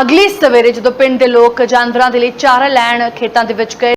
ਅਗਲੀ ਸਵੇਰੇ ਜਦੋਂ ਪਿੰਡ ਦੇ ਲੋਕ ਜਾਨਵਰਾਂ ਦੇ ਲਈ ਚਾਰਾ ਲੈਣ ਖੇਤਾਂ ਦੇ ਵਿੱਚ ਗਏ